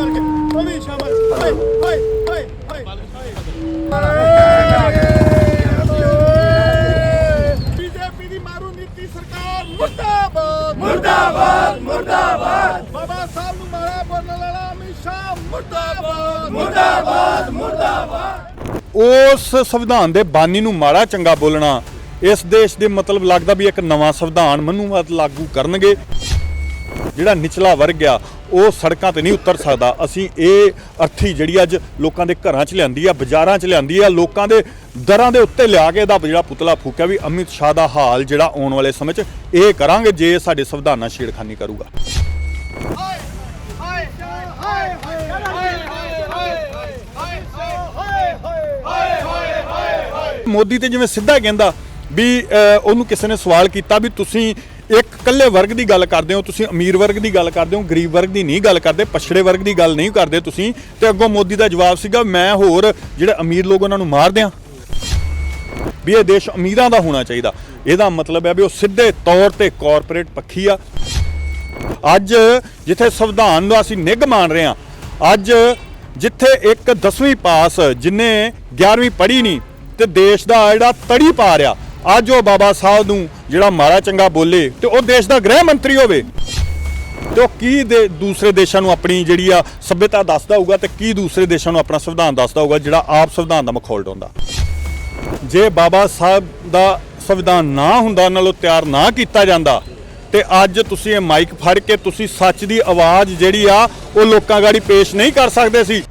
ਸ਼ਾਮਲ ਕੇ ਉਹ ਵੀ ਸ਼ਾਮਲ ਹਾਏ ਹਾਏ ਹਾਏ ਹਾਏ। ਬੀਜੇਪੀ ਦੀ ਮਾਰੂ ਨੀਤੀ ਸਰਕਾਰ ਮੁਰਦਾਬਾਦ। ਮੁਰਦਾਬਾਦ ਮੁਰਦਾਬਾਦ। ਬਾਬਾ ਸਾਹਿਬ ਨੂੰ ਮਾਰਾ ਬੋਲਣ ਵਾਲਾ ਅਮਿਤ ਸ਼ਾਹ ਮੁਰਦਾਬਾਦ। ਮੁਰਦਾਬਾਦ ਮੁਰਦਾਬਾਦ। ਉਸ ਸੰਵਿਧਾਨ ਦੇ ਬਾਨੀ ਨੂੰ ਮਾੜਾ ਚੰਗਾ ਬੋਲਣਾ ਇਸ ਦੇਸ਼ ਦੇ ਮਤਲਬ ਲੱਗਦਾ ਵੀ ਇੱਕ ਨਵਾਂ ਸੰਵਿਧਾਨ ਮਨੂਵਾਦ ਲਾਗੂ ਕਰਨਗੇ ਜਿਹੜਾ ਨਿਚਲਾ ਵਰਗ ਆ ਉਹ ਸੜਕਾਂ ਤੇ ਨਹੀਂ ਉਤਰ ਸਕਦਾ। ਅਸੀਂ ਇਹ ਅਰਥੀ ਜਿਹੜੀ ਅੱਜ ਲੋਕਾਂ ਦੇ ਘਰਾਂ 'ਚ ਲਿਆਂਦੀ ਆ, ਬਾਜ਼ਾਰਾਂ 'ਚ ਲਿਆਂਦੀ ਆ, ਲੋਕਾਂ ਦੇ ਦਰਾਂ ਦੇ ਉੱਤੇ ਲਿਆ ਕੇ ਇਹਦਾ ਜਿਹੜਾ ਪੁਤਲਾ ਫੂਕਿਆ ਵੀ ਅਮਿਤ ਸ਼ਾਹ ਦਾ ਹਾਲ ਜਿਹੜਾ ਆਉਣ ਵਾਲੇ ਸਮੇਂ 'ਚ ਇਹ ਕਰਾਂਗੇ ਜੇ ਸਾਡੇ ਸੰਵਿਧਾਨ ਛੇੜਖਾਨੀ ਕਰੂਗਾ। ਮੋਦੀ ਤੇ ਜਿਵੇਂ ਸਿੱਧਾ ਕਹਿੰਦਾ ਵੀ ਉਹਨੂੰ ਕਿਸੇ ਨੇ ਸਵਾਲ ਕੀਤਾ ਵੀ ਤੁਸੀਂ ਇੱਕ ਇਕੱਲੇ ਵਰਗ ਦੀ ਗੱਲ ਕਰਦੇ ਹੋ, ਤੁਸੀਂ ਅਮੀਰ ਵਰਗ ਦੀ ਗੱਲ ਕਰਦੇ ਹੋ, ਗਰੀਬ ਵਰਗ ਦੀ ਨਹੀਂ ਗੱਲ ਕਰਦੇ, ਪਛੜੇ ਵਰਗ ਦੀ ਗੱਲ ਨਹੀਂ ਕਰਦੇ ਤੁਸੀਂ। ਤੇ ਅੱਗੋਂ ਮੋਦੀ ਦਾ ਜਵਾਬ ਸੀਗਾ, ਮੈਂ ਹੋਰ ਜਿਹੜੇ ਅਮੀਰ ਲੋਕ ਉਹਨਾਂ ਨੂੰ ਮਾਰ ਦਿਆਂ। ਵੀ ਇਹ ਦੇਸ਼ ਅਮੀਰਾਂ ਦਾ ਹੋਣਾ ਚਾਹੀਦਾ। ਇਹਦਾ ਮਤਲਬ ਹੈ ਵੀ ਉਹ ਸਿੱਧੇ ਤੌਰ ਤੇ ਕਾਰਪੋਰੇਟ ਪੱਖੀ ਆ। ਅੱਜ ਜਿੱਥੇ ਸੰਵਿਧਾਨ ਨੂੰ ਅਸੀਂ ਨਿੱਘ ਮੰਨ ਰਹੇ ਹਾਂ, ਅੱਜ ਜਿੱਥੇ ਇੱਕ 10ਵੀਂ ਪਾਸ, ਜਿਨੇ 11ਵੀਂ ਪੜ੍ਹੀ ਨਹੀਂ, ਤੇ ਦੇਸ਼ ਦਾ ਜਿਹੜਾ ਤੜੀ ਪਾ ਰਿਹਾ ਅੱਜ ਉਹ ਬਾਬਾ ਸਾਹਿਬ ਨੂੰ ਜਿਹੜਾ ਮਾੜਾ ਚੰਗਾ ਬੋਲੇ ਤੇ ਉਹ ਦੇਸ਼ ਦਾ ਗ੍ਰਹਿ ਮੰਤਰੀ ਹੋਵੇ। ਤੇ ਉਹ ਕੀ ਦੇ ਦੂਸਰੇ ਦੇਸ਼ਾਂ ਨੂੰ ਆਪਣੀ ਜਿਹੜੀ ਆ ਸਭਿਅਤਾ ਦੱਸਦਾ ਹੋਊਗਾ ਤੇ ਕੀ ਦੂਸਰੇ ਦੇਸ਼ਾਂ ਨੂੰ ਆਪਣਾ ਸੰਵਿਧਾਨ ਦੱਸਦਾ ਹੋਊਗਾ ਜਿਹੜਾ ਆਪ ਸੰਵਿਧਾਨ ਦਾ ਮਖੌਲ ਢਾਉਂਦਾ ਜੇ ਬਾਬਾ ਸਾਹਿਬ ਦਾ ਸੰਵਿਧਾਨ ਨਾ ਹੁੰਦਾ ਨਾਲੋਂ ਤਿਆਰ ਨਾ ਕੀਤਾ ਜਾਂਦਾ, ਤੇ ਅੱਜ ਤੁਸੀਂ ਇਹ ਮਾਈਕ ਫੜ ਕੇ ਤੁਸੀਂ ਸੱਚ ਦੀ ਆਵਾਜ਼ ਜਿਹੜੀ ਆ, ਉਹ ਲੋਕਾਂ ਗਾੜੀ ਪੇਸ਼ ਨਹੀਂ ਕਰ ਸਕਦੇ ਸੀ।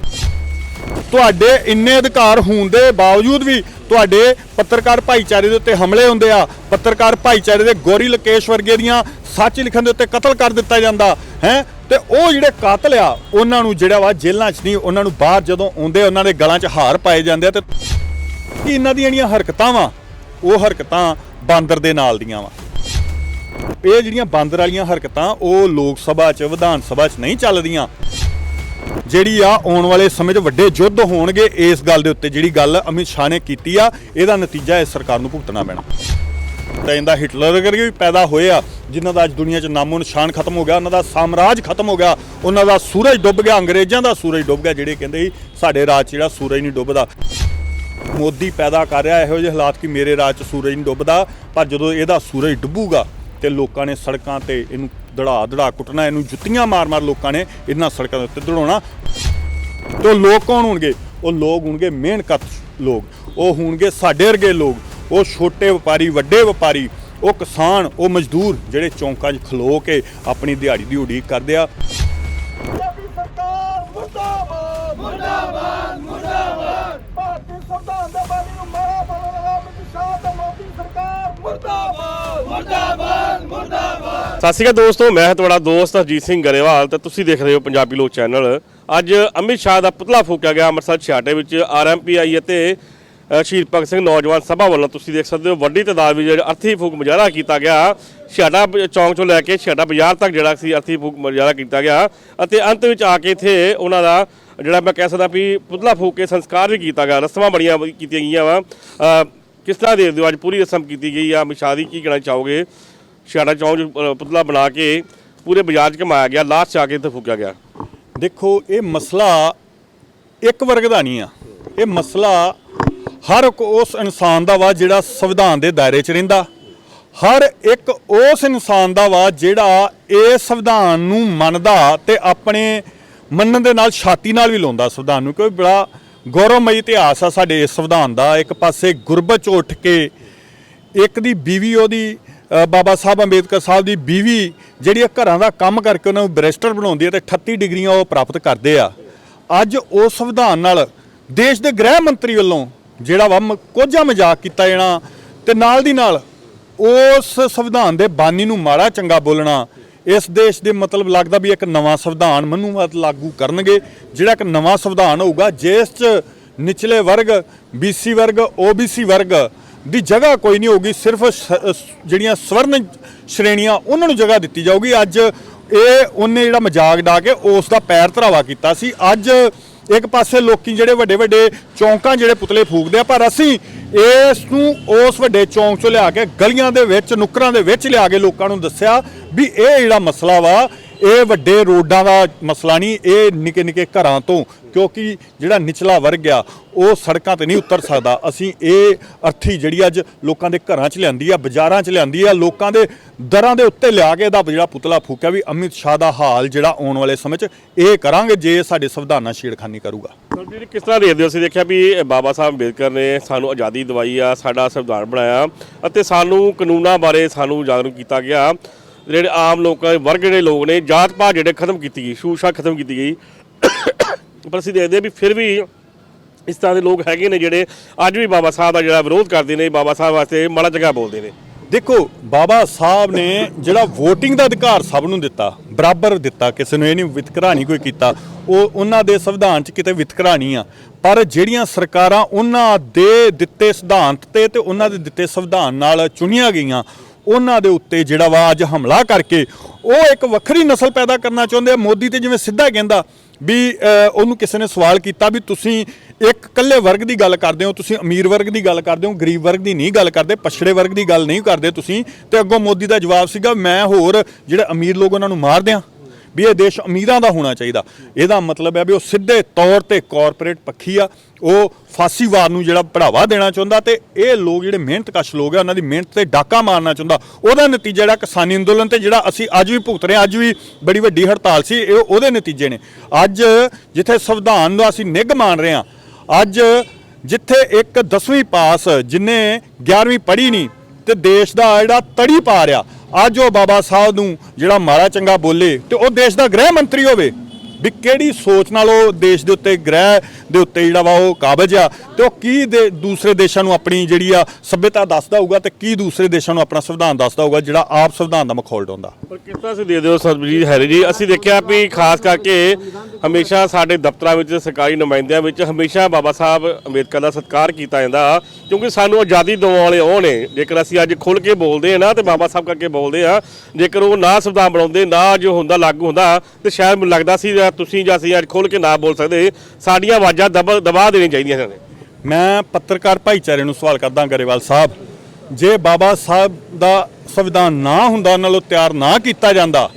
ਤੁਹਾਡੇ ਇੰਨੇ ਅਧਿਕਾਰ ਹੋਣ ਦੇ ਬਾਵਜੂਦ ਵੀ ਤੁਹਾਡੇ ਪੱਤਰਕਾਰ ਭਾਈਚਾਰੇ ਦੇ ਉੱਤੇ ਹਮਲੇ ਹੁੰਦੇ ਆ, ਪੱਤਰਕਾਰ ਭਾਈਚਾਰੇ ਦੇ ਗੋਰੀ ਲਕੇਸ਼ ਵਰਗੇ ਦੀਆਂ ਸੱਚ ਲਿਖਣ ਦੇ ਉੱਤੇ ਕਤਲ ਕਰ ਦਿੱਤਾ ਜਾਂਦਾ, ਹੈ? ਤੇ ਉਹ ਜਿਹੜੇ ਕਾਤਲ ਆ, ਉਹਨਾਂ ਨੂੰ ਜਿਹੜਾ ਵਾ ਜੇਲ੍ਹਾਂ 'ਚ ਨਹੀਂ, ਉਹਨਾਂ ਨੂੰ ਬਾਹਰ ਜਦੋਂ ਆਉਂਦੇ, ਉਹਨਾਂ ਦੇ ਗਲਾਂ 'ਚ ਹਾਰ ਪਾਏ ਜਾਂਦੇ ਆ ਤੇ ਇਹਨਾਂ ਦੀਆਂ ਜਿਹੜੀਆਂ ਹਰਕਤਾਂ ਵਾ, ਉਹ ਹਰਕਤਾਂ ਬਾਂਦਰ ਦੇ ਨਾਲ ਦੀਆਂ ਵਾ। ਇਹ ਜਿਹੜੀਆਂ ਬਾਂਦਰ ਵਾਲੀਆਂ ਹਰਕਤਾਂ, ਉਹ ਲੋਕ ਸਭਾ 'ਚ, ਵਿਧਾਨ ਸਭਾ 'ਚ ਨਹੀਂ ਚੱਲਦੀਆਂ। ਜਿਹੜੀ ਆ ਆਉਣ ਵਾਲੇ ਸਮੇਂ 'ਚ ਵੱਡੇ ਯੁੱਧ ਹੋਣਗੇ ਇਸ ਗੱਲ ਦੇ ਉੱਤੇ, ਜਿਹੜੀ ਗੱਲ ਅਮਿਤ ਸ਼ਾਹ ਨੇ ਕੀਤੀ ਆ, ਇਹਦਾ ਨਤੀਜਾ ਇਸ ਸਰਕਾਰ ਨੂੰ ਭੁਗਤਣਾ ਪੈਣਾ। ਤਾਂ ਇਹਦਾ ਹਿਟਲਰ ਵਰਗੇ ਵੀ ਪੈਦਾ ਹੋਏ ਆ, ਜਿਨ੍ਹਾਂ ਦਾ ਅੱਜ ਦੁਨੀਆ 'ਚ ਨਾਮੋ ਨਿਸ਼ਾਨ ਖਤਮ ਹੋ ਗਿਆ, ਉਹਨਾਂ ਦਾ ਸਾਮਰਾਜ ਖਤਮ ਹੋ ਗਿਆ, ਉਹਨਾਂ ਦਾ ਸੂਰਜ ਡੁੱਬ ਗਿਆ, ਅੰਗਰੇਜ਼ਾਂ ਦਾ ਸੂਰਜ ਡੁੱਬ ਗਿਆ, ਜਿਹੜੇ ਕਹਿੰਦੇ ਸੀ, ਸਾਡੇ ਰਾਜ 'ਚ ਜਿਹੜਾ ਸੂਰਜ ਨਹੀਂ ਡੁੱਬਦਾ। ਮੋਦੀ ਪੈਦਾ ਕਰ ਰਿਹਾ, ਇਹੋ ਜਿਹੇ ਹਾਲਾਤ ਕਿ ਮੇਰੇ ਰਾਜ 'ਚ ਸੂਰਜ ਨਹੀਂ ਡੁੱਬਦਾ, ਪਰ ਜਦੋਂ ਇਹਦਾ ਸੂਰਜ ਡੁੱਬੂਗਾ ਤੇ ਲੋਕਾਂ ਨੇ ਸੜਕਾਂ ਤੇ ਇਹਨੂੰ ਦੜਾ ਦੜਾ ਕੁੱਟਣਾ, ਇਹਨੂੰ ਜੁੱਤੀਆਂ ਮਾਰ-ਮਾਰ ਲੋਕਾਂ ਨੇ ਇਹਨਾਂ ਸੜਕਾਂ ਦੇ ਉੱਤੇ ਦੜਾਉਣਾ। ਤੇ ਲੋਕ ਕੌਣ ਹੋਣਗੇ? ਉਹ ਲੋਕ ਹੋਣਗੇ ਮਿਹਨਤ ਲੋਕ, ਉਹ ਹੋਣਗੇ ਸਾਡੇ ਵਰਗੇ ਲੋਕ, ਉਹ ਛੋਟੇ ਵਪਾਰੀ, ਵੱਡੇ ਵਪਾਰੀ, ਉਹ ਕਿਸਾਨ, ਉਹ ਮਜ਼ਦੂਰ ਜਿਹੜੇ ਚੌਂਕਾਂ 'ਚ ਖਲੋ ਕੇ ਆਪਣੀ ਦਿਹਾੜੀ ਦੀ ਉਡੀਕ ਕਰਦੇ ਆ ਬੀਜੇਪੀ ਸਰਕਾਰ ਮੁਰਦਾਬਾਦ ਮੁਰਦਾਬਾਦ ਮੁਰਦਾਬਾਦ ਭਾਰਤੀ ਸੰਵਿਧਾਨ ਦੇ ਬਾਨੀ ਨੂੰ ਮਾਰਾ ਬੋਲਣ ਵਾਲਾ ਅਮਿਤ ਸ਼ਾਹ ਤੇ ਮੋਦੀ ਸਰਕਾਰ ਮੁਰਦਾਬਾਦ ਮੁਰਦਾਬਾਦ ਮੁਰਦਾਬਾਦ ਸਤਿ ਸ਼੍ਰੀ ਅਕਾਲ ਦੋਸਤੋ, ਮੈਂ ਹਾਂ ਤੁਹਾਡਾ ਦੋਸਤ ਹਰਜੀਤ ਸਿੰਘ ਗਰੇਵਾਲ ਤੇ ਤੁਸੀਂ ਦੇਖ ਰਹੇ ਹੋ ਪੰਜਾਬੀ ਲੋਕ ਚੈਨਲ। ਅੱਜ ਅਮਿਤ ਸ਼ਾਹ ਦਾ ਪੁਤਲਾ ਫੂਕਿਆ ਗਿਆ ਅੰਮ੍ਰਿਤਸਰ ਛਿਆਟੇ ਵਿੱਚ। ਆਰਐਮਪੀਆਈ ਅਤੇ ਸ਼ਹੀਦ ਭਗਤ ਸਿੰਘ ਨੌਜਵਾਨ ਸਭਾ ਵੱਲੋਂ ਤੁਸੀਂ ਦੇਖ ਸਕਦੇ ਹੋ, ਵੱਡੀ ਤਾਦਾਦ ਵਿੱਚ ਜਿਹੜਾ ਅਰਥੀ ਫੂਕ ਮੁਜ਼ਾਹਰਾ ਕੀਤਾ ਗਿਆ। ਛਿਆਟਾ ਚੌਂਕ ਤੋਂ ਲੈ ਕੇ ਛਿਆਟਾ ਬਾਜ਼ਾਰ ਤੱਕ ਜਿਹੜਾ ਸੀ, ਅਰਥੀ ਫੂਕ ਮੁਜ਼ਾਹਰਾ ਕੀਤਾ ਗਿਆ। ਅਤੇ ਅੰਤ ਵਿੱਚ ਆ ਕੇ ਇੱਥੇ ਉਹਨਾਂ ਦਾ ਜਿਹੜਾ ਮੈਂ ਕਹਿ ਸਕਦਾ ਵੀ ਪੁਤਲਾ ਫੂਕ ਕੇ ਸੰਸਕਾਰ ਵੀ ਕੀਤਾ ਗਿਆ। ਰਸਮਾਂ ਬੜੀਆਂ ਕੀਤੀਆਂ ਗਈਆਂ ਵਾ। ਕਿਸ ਤਰ੍ਹਾਂ ਦੇ ਦਿਓ ਅੱਜ ਪੂਰੀ ਰਸਮ ਕੀਤੀ ਗਈ ਆ। ਅਮਿਤ ਦੀ ਕੀ ਕਹਿਣਾ ਚਾਹੋਗੇ? ਛਿਆਟਾ ਚੌਂਕ 'ਚ, ਪੁਤਲਾ ਬਣਾ ਕੇ ਪੂਰੇ ਬਾਜ਼ਾਰ 'ਚ ਘਮਾਇਆ ਗਿਆ ਲਾਸਟ 'ਚ ਆ ਕੇ ਇੱਥੇ ਫੂਕਿਆ ਗਿਆ। ਦੇਖੋ ਇਹ ਮਸਲਾ ਇੱਕ ਵਰਗ ਦਾ ਨਹੀਂ ਆ। ਇਹ ਮਸਲਾ ਹਰ ਇੱਕ ਉਸ ਇਨਸਾਨ ਦਾ ਵਾ ਜਿਹੜਾ ਸੰਵਿਧਾਨ ਦੇ ਦਾਇਰੇ 'ਚ ਰਹਿੰਦਾ। ਹਰ ਇੱਕ ਉਸ ਇਨਸਾਨ ਦਾ ਵਾ ਜਿਹੜਾ ਇਹ ਸੰਵਿਧਾਨ ਨੂੰ ਮੰਨਦਾ ਤੇ ਆਪਣੇ ਮੰਨਣ ਦੇ ਨਾਲ ਛਾਤੀ ਨਾਲ ਵੀ ਲਾਉਂਦਾ ਸੰਵਿਧਾਨ ਨੂੰ ਕਿਉਂਕਿ ਬੜਾ ਗੌਰਵਮਈ ਇਤਿਹਾਸ ਆ ਸਾਡੇ ਇਸ ਸੰਵਿਧਾਨ ਦਾ। ਇੱਕ ਪਾਸੇ ਗੁਰਬਤ ਉੱਠ ਕੇ, ਇੱਕ ਦੀ ਬੀਵੀ ਉਹਦੀ ਬਾਬਾ ਸਾਹਿਬ ਅੰਬੇਦਕਰ ਸਾਹਿਬ ਦੀ ਬੀਵੀ ਜਿਹੜੀ ਇਹ ਘਰਾਂ ਦਾ ਕੰਮ ਕਰਕੇ ਉਹਨਾਂ ਨੂੰ ਬੈਰਿਸਟਰ ਬਣਾਉਂਦੀ ਹੈ ਤੇ 38 ਡਿਗਰੀਆਂ ਉਹ ਪ੍ਰਾਪਤ ਕਰਦੇ ਆ। ਅੱਜ ਉਸ ਸੰਵਿਧਾਨ ਨਾਲ ਦੇਸ਼ ਦੇ ਗ੍ਰਹਿ ਮੰਤਰੀ ਵੱਲੋਂ ਜਿਹੜਾ ਵਾ ਮ- ਕੋਝਾ ਮਜ਼ਾਕ ਕੀਤਾ ਜਾਣਾ ਤੇ ਨਾਲ ਦੀ ਨਾਲ ਉਸ ਸੰਵਿਧਾਨ ਦੇ ਬਾਨੀ ਨੂੰ ਮਾੜਾ ਚੰਗਾ ਬੋਲਣਾ ਇਸ ਦੇਸ਼ ਦੇ ਮਤਲਬ ਲੱਗਦਾ ਵੀ ਇੱਕ ਨਵਾਂ ਸੰਵਿਧਾਨ ਮਨੂਵਾਦ ਲਾਗੂ ਕਰਨਗੇ, ਜਿਹੜਾ ਇੱਕ ਨਵਾਂ ਸੰਵਿਧਾਨ ਹੋਊਗਾ, ਜਿਸ 'ਚ ਨਿਚਲੇ ਵਰਗ ਬੀਸੀ ਵਰਗ ਓਬੀਸੀ ਵਰਗ ਦੀ ਜਗ੍ਹਾ ਕੋਈ ਨਹੀਂ ਹੋਊਗੀ, ਸਿਰਫ ਸ- ਸ- ਜਿਹੜੀਆਂ ਸਵਰਨ ਸ਼੍ਰੇਣੀਆਂ ਉਹਨਾਂ ਨੂੰ ਜਗ੍ਹਾ ਦਿੱਤੀ ਜਾਊਗੀ। ਅੱਜ ਇਹ ਉਹਨੇ ਜਿਹੜਾ ਮਜ਼ਾਕ ਡਾ ਕੇ ਉਸ ਦਾ ਪੈਰ ਧਰਾਵਾ ਕੀਤਾ ਸੀ। ਅੱਜ ਇੱਕ ਪਾਸੇ ਲੋਕੀ ਜਿਹੜੇ ਵੱਡੇ ਵੱਡੇ ਚੌਂਕਾਂ ਜਿਹੜੇ ਪੁਤਲੇ ਫੂਕਦੇ ਆ, ਪਰ ਅਸੀਂ ਇਸ ਨੂੰ ਉਸ ਵੱਡੇ ਚੌਂਕ ਚੋਂ ਲਿਆ ਕੇ ਗਲੀਆਂ ਦੇ ਵਿੱਚ, ਨੁੱਕਰਾਂ ਦੇ ਵਿੱਚ ਲਿਆ ਕੇ ਲੋਕਾਂ ਨੂੰ ਦੱਸਿਆ ਵੀ ਇਹ ਜਿਹੜਾ ਮਸਲਾ ਵਾ, ਇਹ ਵੱਡੇ ਰੋਡਾਂ ਦਾ ਮਸਲਾ ਨਹੀਂ, ਇਹ ਨਿੱਕੇ ਨਿੱਕੇ ਘਰਾਂ ਤੋਂ ਕਿਉਂਕਿ ਜਿਹੜਾ ਨਿਚਲਾ ਵਰਗ ਆ, ਉਹ ਸੜਕਾਂ ਤੇ ਨਹੀਂ ਉਤਰ ਸਕਦਾ। ਅਸੀਂ ਇਹ ਅਰਥੀ ਜਿਹੜੀ ਅੱਜ ਲੋਕਾਂ ਦੇ ਘਰਾਂ 'ਚ ਲਿਆਂਦੀ ਆ, ਬਾਜ਼ਾਰਾਂ 'ਚ ਲਿਆਂਦੀ ਆ, ਲੋਕਾਂ ਦੇ ਦਰਾਂ ਦੇ ਉੱਤੇ ਲਿਆ ਕੇ ਇਹਦਾ ਜਿਹੜਾ ਪੁਤਲਾ ਫੂਕਿਆ ਵੀ ਅਮਿਤ ਸ਼ਾਹ ਦਾ ਹਾਲ ਜਿਹੜਾ ਆਉਣ ਵਾਲੇ ਸਮੇਂ 'ਚ, ਇਹ ਕਰਾਂਗੇ ਜੇ ਇਹ ਸਾਡੇ ਸੰਵਿਧਾਨਾਂ ਛੇੜਖਾਨੀ ਕਰੂਗਾ। ਜੀ, ਕਿਸ ਤਰ੍ਹਾਂ ਦੇਖਦੇ ਹੋ? ਅਸੀਂ ਦੇਖਿਆ ਵੀ ਬਾਬਾ ਸਾਹਿਬ ਅੰਬੇਦਕਰ ਨੇ ਸਾਨੂੰ ਆਜ਼ਾਦੀ ਦਵਾਈ ਆ, ਸਾਡਾ ਸੰਵਿਧਾਨ ਬਣਾਇਆ ਅਤੇ ਸਾਨੂੰ ਕਾਨੂੰਨਾਂ ਬਾਰੇ ਸਾਨੂੰ ਜਾਗਰੂਕ ਕੀਤਾ ਗਿਆ। ਜਿਹੜੇ ਆਮ ਲੋਕਾਂ ਦੇ ਵਰਗ ਜਿਹੜੇ ਲੋਕ ਨੇ ਜਾਤ ਪਾਤ ਜਿਹੜੇ ਖਤਮ ਕੀਤੀ ਗਈ ਸ਼ੂਸ਼ਾ ਖਤਮ ਕੀਤੀ ਗਈ। ਪਰ ਅਸੀਂ ਦੇਖਦੇ ਹਾਂ ਵੀ ਫਿਰ ਵੀ ਇਸ ਤਰ੍ਹਾਂ ਦੇ ਲੋਕ ਹੈਗੇ ਨੇ ਜਿਹੜੇ ਅੱਜ ਵੀ ਬਾਬਾ ਸਾਹਿਬ ਦਾ ਜਿਹੜਾ ਵਿਰੋਧ ਕਰਦੇ ਨੇ, ਬਾਬਾ ਸਾਹਿਬ ਵਾਸਤੇ ਮਾੜਾ ਚੰਗਾ ਬੋਲਦੇ ਨੇ। ਦੇਖੋ, ਬਾਬਾ ਸਾਹਿਬ ਨੇ ਜਿਹੜਾ VOTING ਦਾ ਅਧਿਕਾਰ ਸਭ ਨੂੰ ਦਿੱਤਾ, ਬਰਾਬਰ ਦਿੱਤਾ, ਕਿਸੇ ਨੂੰ ਇਹ ਨਹੀਂ ਵਿਤਕਰਾ ਨਹੀਂ ਕੋਈ ਕੀਤਾ, ਉਹ ਉਹਨਾਂ ਦੇ ਸੰਵਿਧਾਨ 'ਚ ਕਿਤੇ ਵਿਤਕਰਾ ਨਹੀਂ ਆ। ਪਰ ਜਿਹੜੀਆਂ ਸਰਕਾਰਾਂ ਉਹਨਾਂ ਦੇ ਦਿੱਤੇ ਸਿਧਾਂਤ ਤੇ ਤੇ ਉਹਨਾਂ ਦੇ ਦਿੱਤੇ ਸੰਵਿਧਾਨ ਨਾਲ ਚੁਣੀਆਂ ਗਈਆਂ, ਉਹਨਾਂ ਦੇ ਉੱਤੇ ਜਿਹੜਾ ਵਾ ਅੱਜ ਹਮਲਾ ਕਰਕੇ ਉਹ ਇੱਕ ਵੱਖਰੀ ਨਸਲ ਪੈਦਾ ਕਰਨਾ ਚਾਹੁੰਦੇ ਆ। ਮੋਦੀ ਤੇ ਜਿਵੇਂ ਸਿੱਧਾ ਕਹਿੰਦਾ ਵੀ ਉਹਨੂੰ ਕਿਸੇ ਨੇ ਸਵਾਲ ਕੀਤਾ ਵੀ ਤੁਸੀਂ ਇੱਕ ਇਕੱਲੇ ਵਰਗ ਦੀ ਗੱਲ ਕਰਦੇ ਹੋ, ਤੁਸੀਂ ਅਮੀਰ ਵਰਗ ਦੀ ਗੱਲ ਕਰਦੇ ਹੋ, ਗਰੀਬ ਵਰਗ ਦੀ ਨਹੀਂ ਗੱਲ ਕਰਦੇ, ਪਛੜੇ ਵਰਗ ਦੀ ਗੱਲ ਨਹੀਂ ਕਰਦੇ ਤੁਸੀਂ, ਤੇ ਅੱਗੋਂ ਮੋਦੀ ਦਾ ਜਵਾਬ ਸੀਗਾ, ਮੈਂ ਹੋਰ ਜਿਹੜੇ ਅਮੀਰ ਲੋਕ ਉਹਨਾਂ ਨੂੰ ਮਾਰ ਦਿਆਂ। ਵੀ ਇਹ ਦੇਸ਼ ਅਮੀਰਾਂ ਦਾ ਹੋਣਾ ਚਾਹੀਦਾ। ਇਹਦਾ ਮਤਲਬ ਹੈ ਵੀ ਉਹ ਸਿੱਧੇ ਤੌਰ ਤੇ ਕਾਰਪੋਰੇਟ ਪੱਖੀ ਆ। ਉਹ ਫਾਸੀਵਾਦ ਨੂੰ ਜਿਹੜਾ ਬੜਾਵਾ ਦੇਣਾ ਚਾਹੁੰਦਾ ਤੇ ਇਹ ਲੋਕ ਜਿਹੜੇ ਮਿਹਨਤਕਸ਼ ਲੋਕ ਆ ਉਹਨਾਂ ਦੀ ਮਿਹਨਤ ਤੇ ਡਾਕਾ ਮਾਰਨਾ ਚਾਹੁੰਦਾ। ਉਹਦਾ ਨਤੀਜਾ ਜਿਹੜਾ ਕਿਸਾਨੀ ਅੰਦੋਲਨ ਤੇ ਜਿਹੜਾ ਅਸੀਂ ਅੱਜ ਵੀ ਭੁਗਤ ਰਹੇ ਹਾਂ, ਅੱਜ ਵੀ ਬੜੀ ਵੱਡੀ ਹੜਤਾਲ ਸੀ ਇਹ ਉਹਦੇ ਨਤੀਜੇ ਨੇ। ਅੱਜ ਜਿੱਥੇ ਸੰਵਿਧਾਨ ਨੂੰ ਅਸੀਂ ਨਿੱਘ ਮੰਨ ਰਹੇ ਹਾਂ ਅੱਜ ਜਿੱਥੇ ਇੱਕ 10ਵੀਂ ਪਾਸ ਜਿਨੇ 11ਵੀਂ ਪੜ੍ਹੀ ਨਹੀਂ ਤੇ ਦੇਸ਼ ਦਾ ਜਿਹੜਾ ਤੜੀ ਪਾ ਰਿਹਾ ਅੱਜ ਉਹ ਬਾਬਾ ਸਾਹਿਬ ਨੂੰ ਜਿਹੜਾ ਮਾੜਾ ਚੰਗਾ ਬੋਲੇ ਤੇ ਉਹ ਦੇਸ਼ ਦਾ ਗ੍ਰਹਿ ਮੰਤਰੀ ਹੋਵੇ। ਵੀ ਕਿਹੜੀ ਸੋਚ ਨਾਲ ਉਹ ਦੇਸ਼ ਦੇ ਉੱਤੇ ਗ੍ਰਹਿ ਦੇ ਉੱਤੇ ਜਿਹੜਾ ਵਾ ਉਹ ਕਾਬਜ ਆ ਤੇ ਉਹ ਕੀ ਦੇ ਦੂਸਰੇ ਦੇਸ਼ਾਂ ਨੂੰ ਆਪਣੀ ਜਿਹੜੀ ਆ ਸਭਿਅਤਾ ਦੱਸਦਾ ਹੋਊਗਾ ਤੇ ਕੀ ਦੂਸਰੇ ਦੇਸ਼ਾਂ ਨੂੰ ਆਪਣਾ ਸੰਵਿਧਾਨ ਦੱਸਦਾ ਹੋਊਗਾ ਜਿਹੜਾ ਆਪ ਸੰਵਿਧਾਨ ਦਾ ਮਖੌਲ ਡਾਉਂਦਾ? ਪਰ ਕਿਸ ਤਰ੍ਹਾਂ ਅਸੀਂ ਦੇ ਦਿਓ ਸਰਬਜੀਤ ਹੈਰੀ ਜੀ। ਅਸੀਂ ਦੇਖਿਆ ਵੀ ਖਾਸ ਕਰਕੇ ਹਮੇਸ਼ਾ ਸਾਡੇ ਦਫ਼ਤਰਾਂ ਵਿੱਚ, ਸਰਕਾਰੀ ਨੁਮਾਇੰਦਿਆਂ ਵਿੱਚ ਹਮੇਸ਼ਾ ਬਾਬਾ ਸਾਹਿਬ ਅੰਬੇਦਕਰ ਦਾ ਸਤਿਕਾਰ ਕੀਤਾ ਜਾਂਦਾ, ਕਿਉਂਕਿ ਸਾਨੂੰ ਆਜ਼ਾਦੀ ਦਿਵਾਉਣ ਵਾਲੇ ਉਹ ਨੇ। ਜੇਕਰ ਅਸੀਂ ਅੱਜ ਖੁੱਲ ਕੇ ਬੋਲਦੇ ਆ ਨਾ ਤੇ ਬਾਬਾ ਸਾਹਿਬ ਕਰਕੇ ਬੋਲਦੇ ਆ ਜੇਕਰ ਉਹ ਨਾ ਸੰਵਿਧਾਨ ਬਣਾਉਂਦੇ, ਨਾ ਜੋ ਹੁੰਦਾ, ਲਾਗੂ ਹੁੰਦਾ, ਤੇ ਸ਼ਾਇਦ ਮੈਨੂੰ ਲੱਗਦਾ ਸੀ ਜਾਂ ਤੁਸੀਂ ਜਾਂ ਅਸੀਂ ਅੱਜ ਖੁੱਲ ਕੇ ਨਾ ਬੋਲ ਸਕਦੇ, ਸਾਡੀਆਂ ਆਵਾਜ਼ਾਂ ਦਬਾ ਦੇਣੀਆਂ ਚਾਹੀਦੀਆਂ ਨੇ। ਮੈਂ ਪੱਤਰਕਾਰ ਭਾਈਚਾਰੇ ਨੂੰ ਸਵਾਲ ਕਰਦਾ ਗਰੇਵਾਲ ਸਾਹਿਬ, ਜੇ ਬਾਬਾ ਸਾਹਿਬ ਦਾ ਸੰਵਿਧਾਨ ਨਾ ਹੁੰਦਾ ਉਹਨਾਂ ਨਾਲੋਂ ਤਿਆਰ ਨਾ ਕੀਤਾ ਜਾਂਦਾ,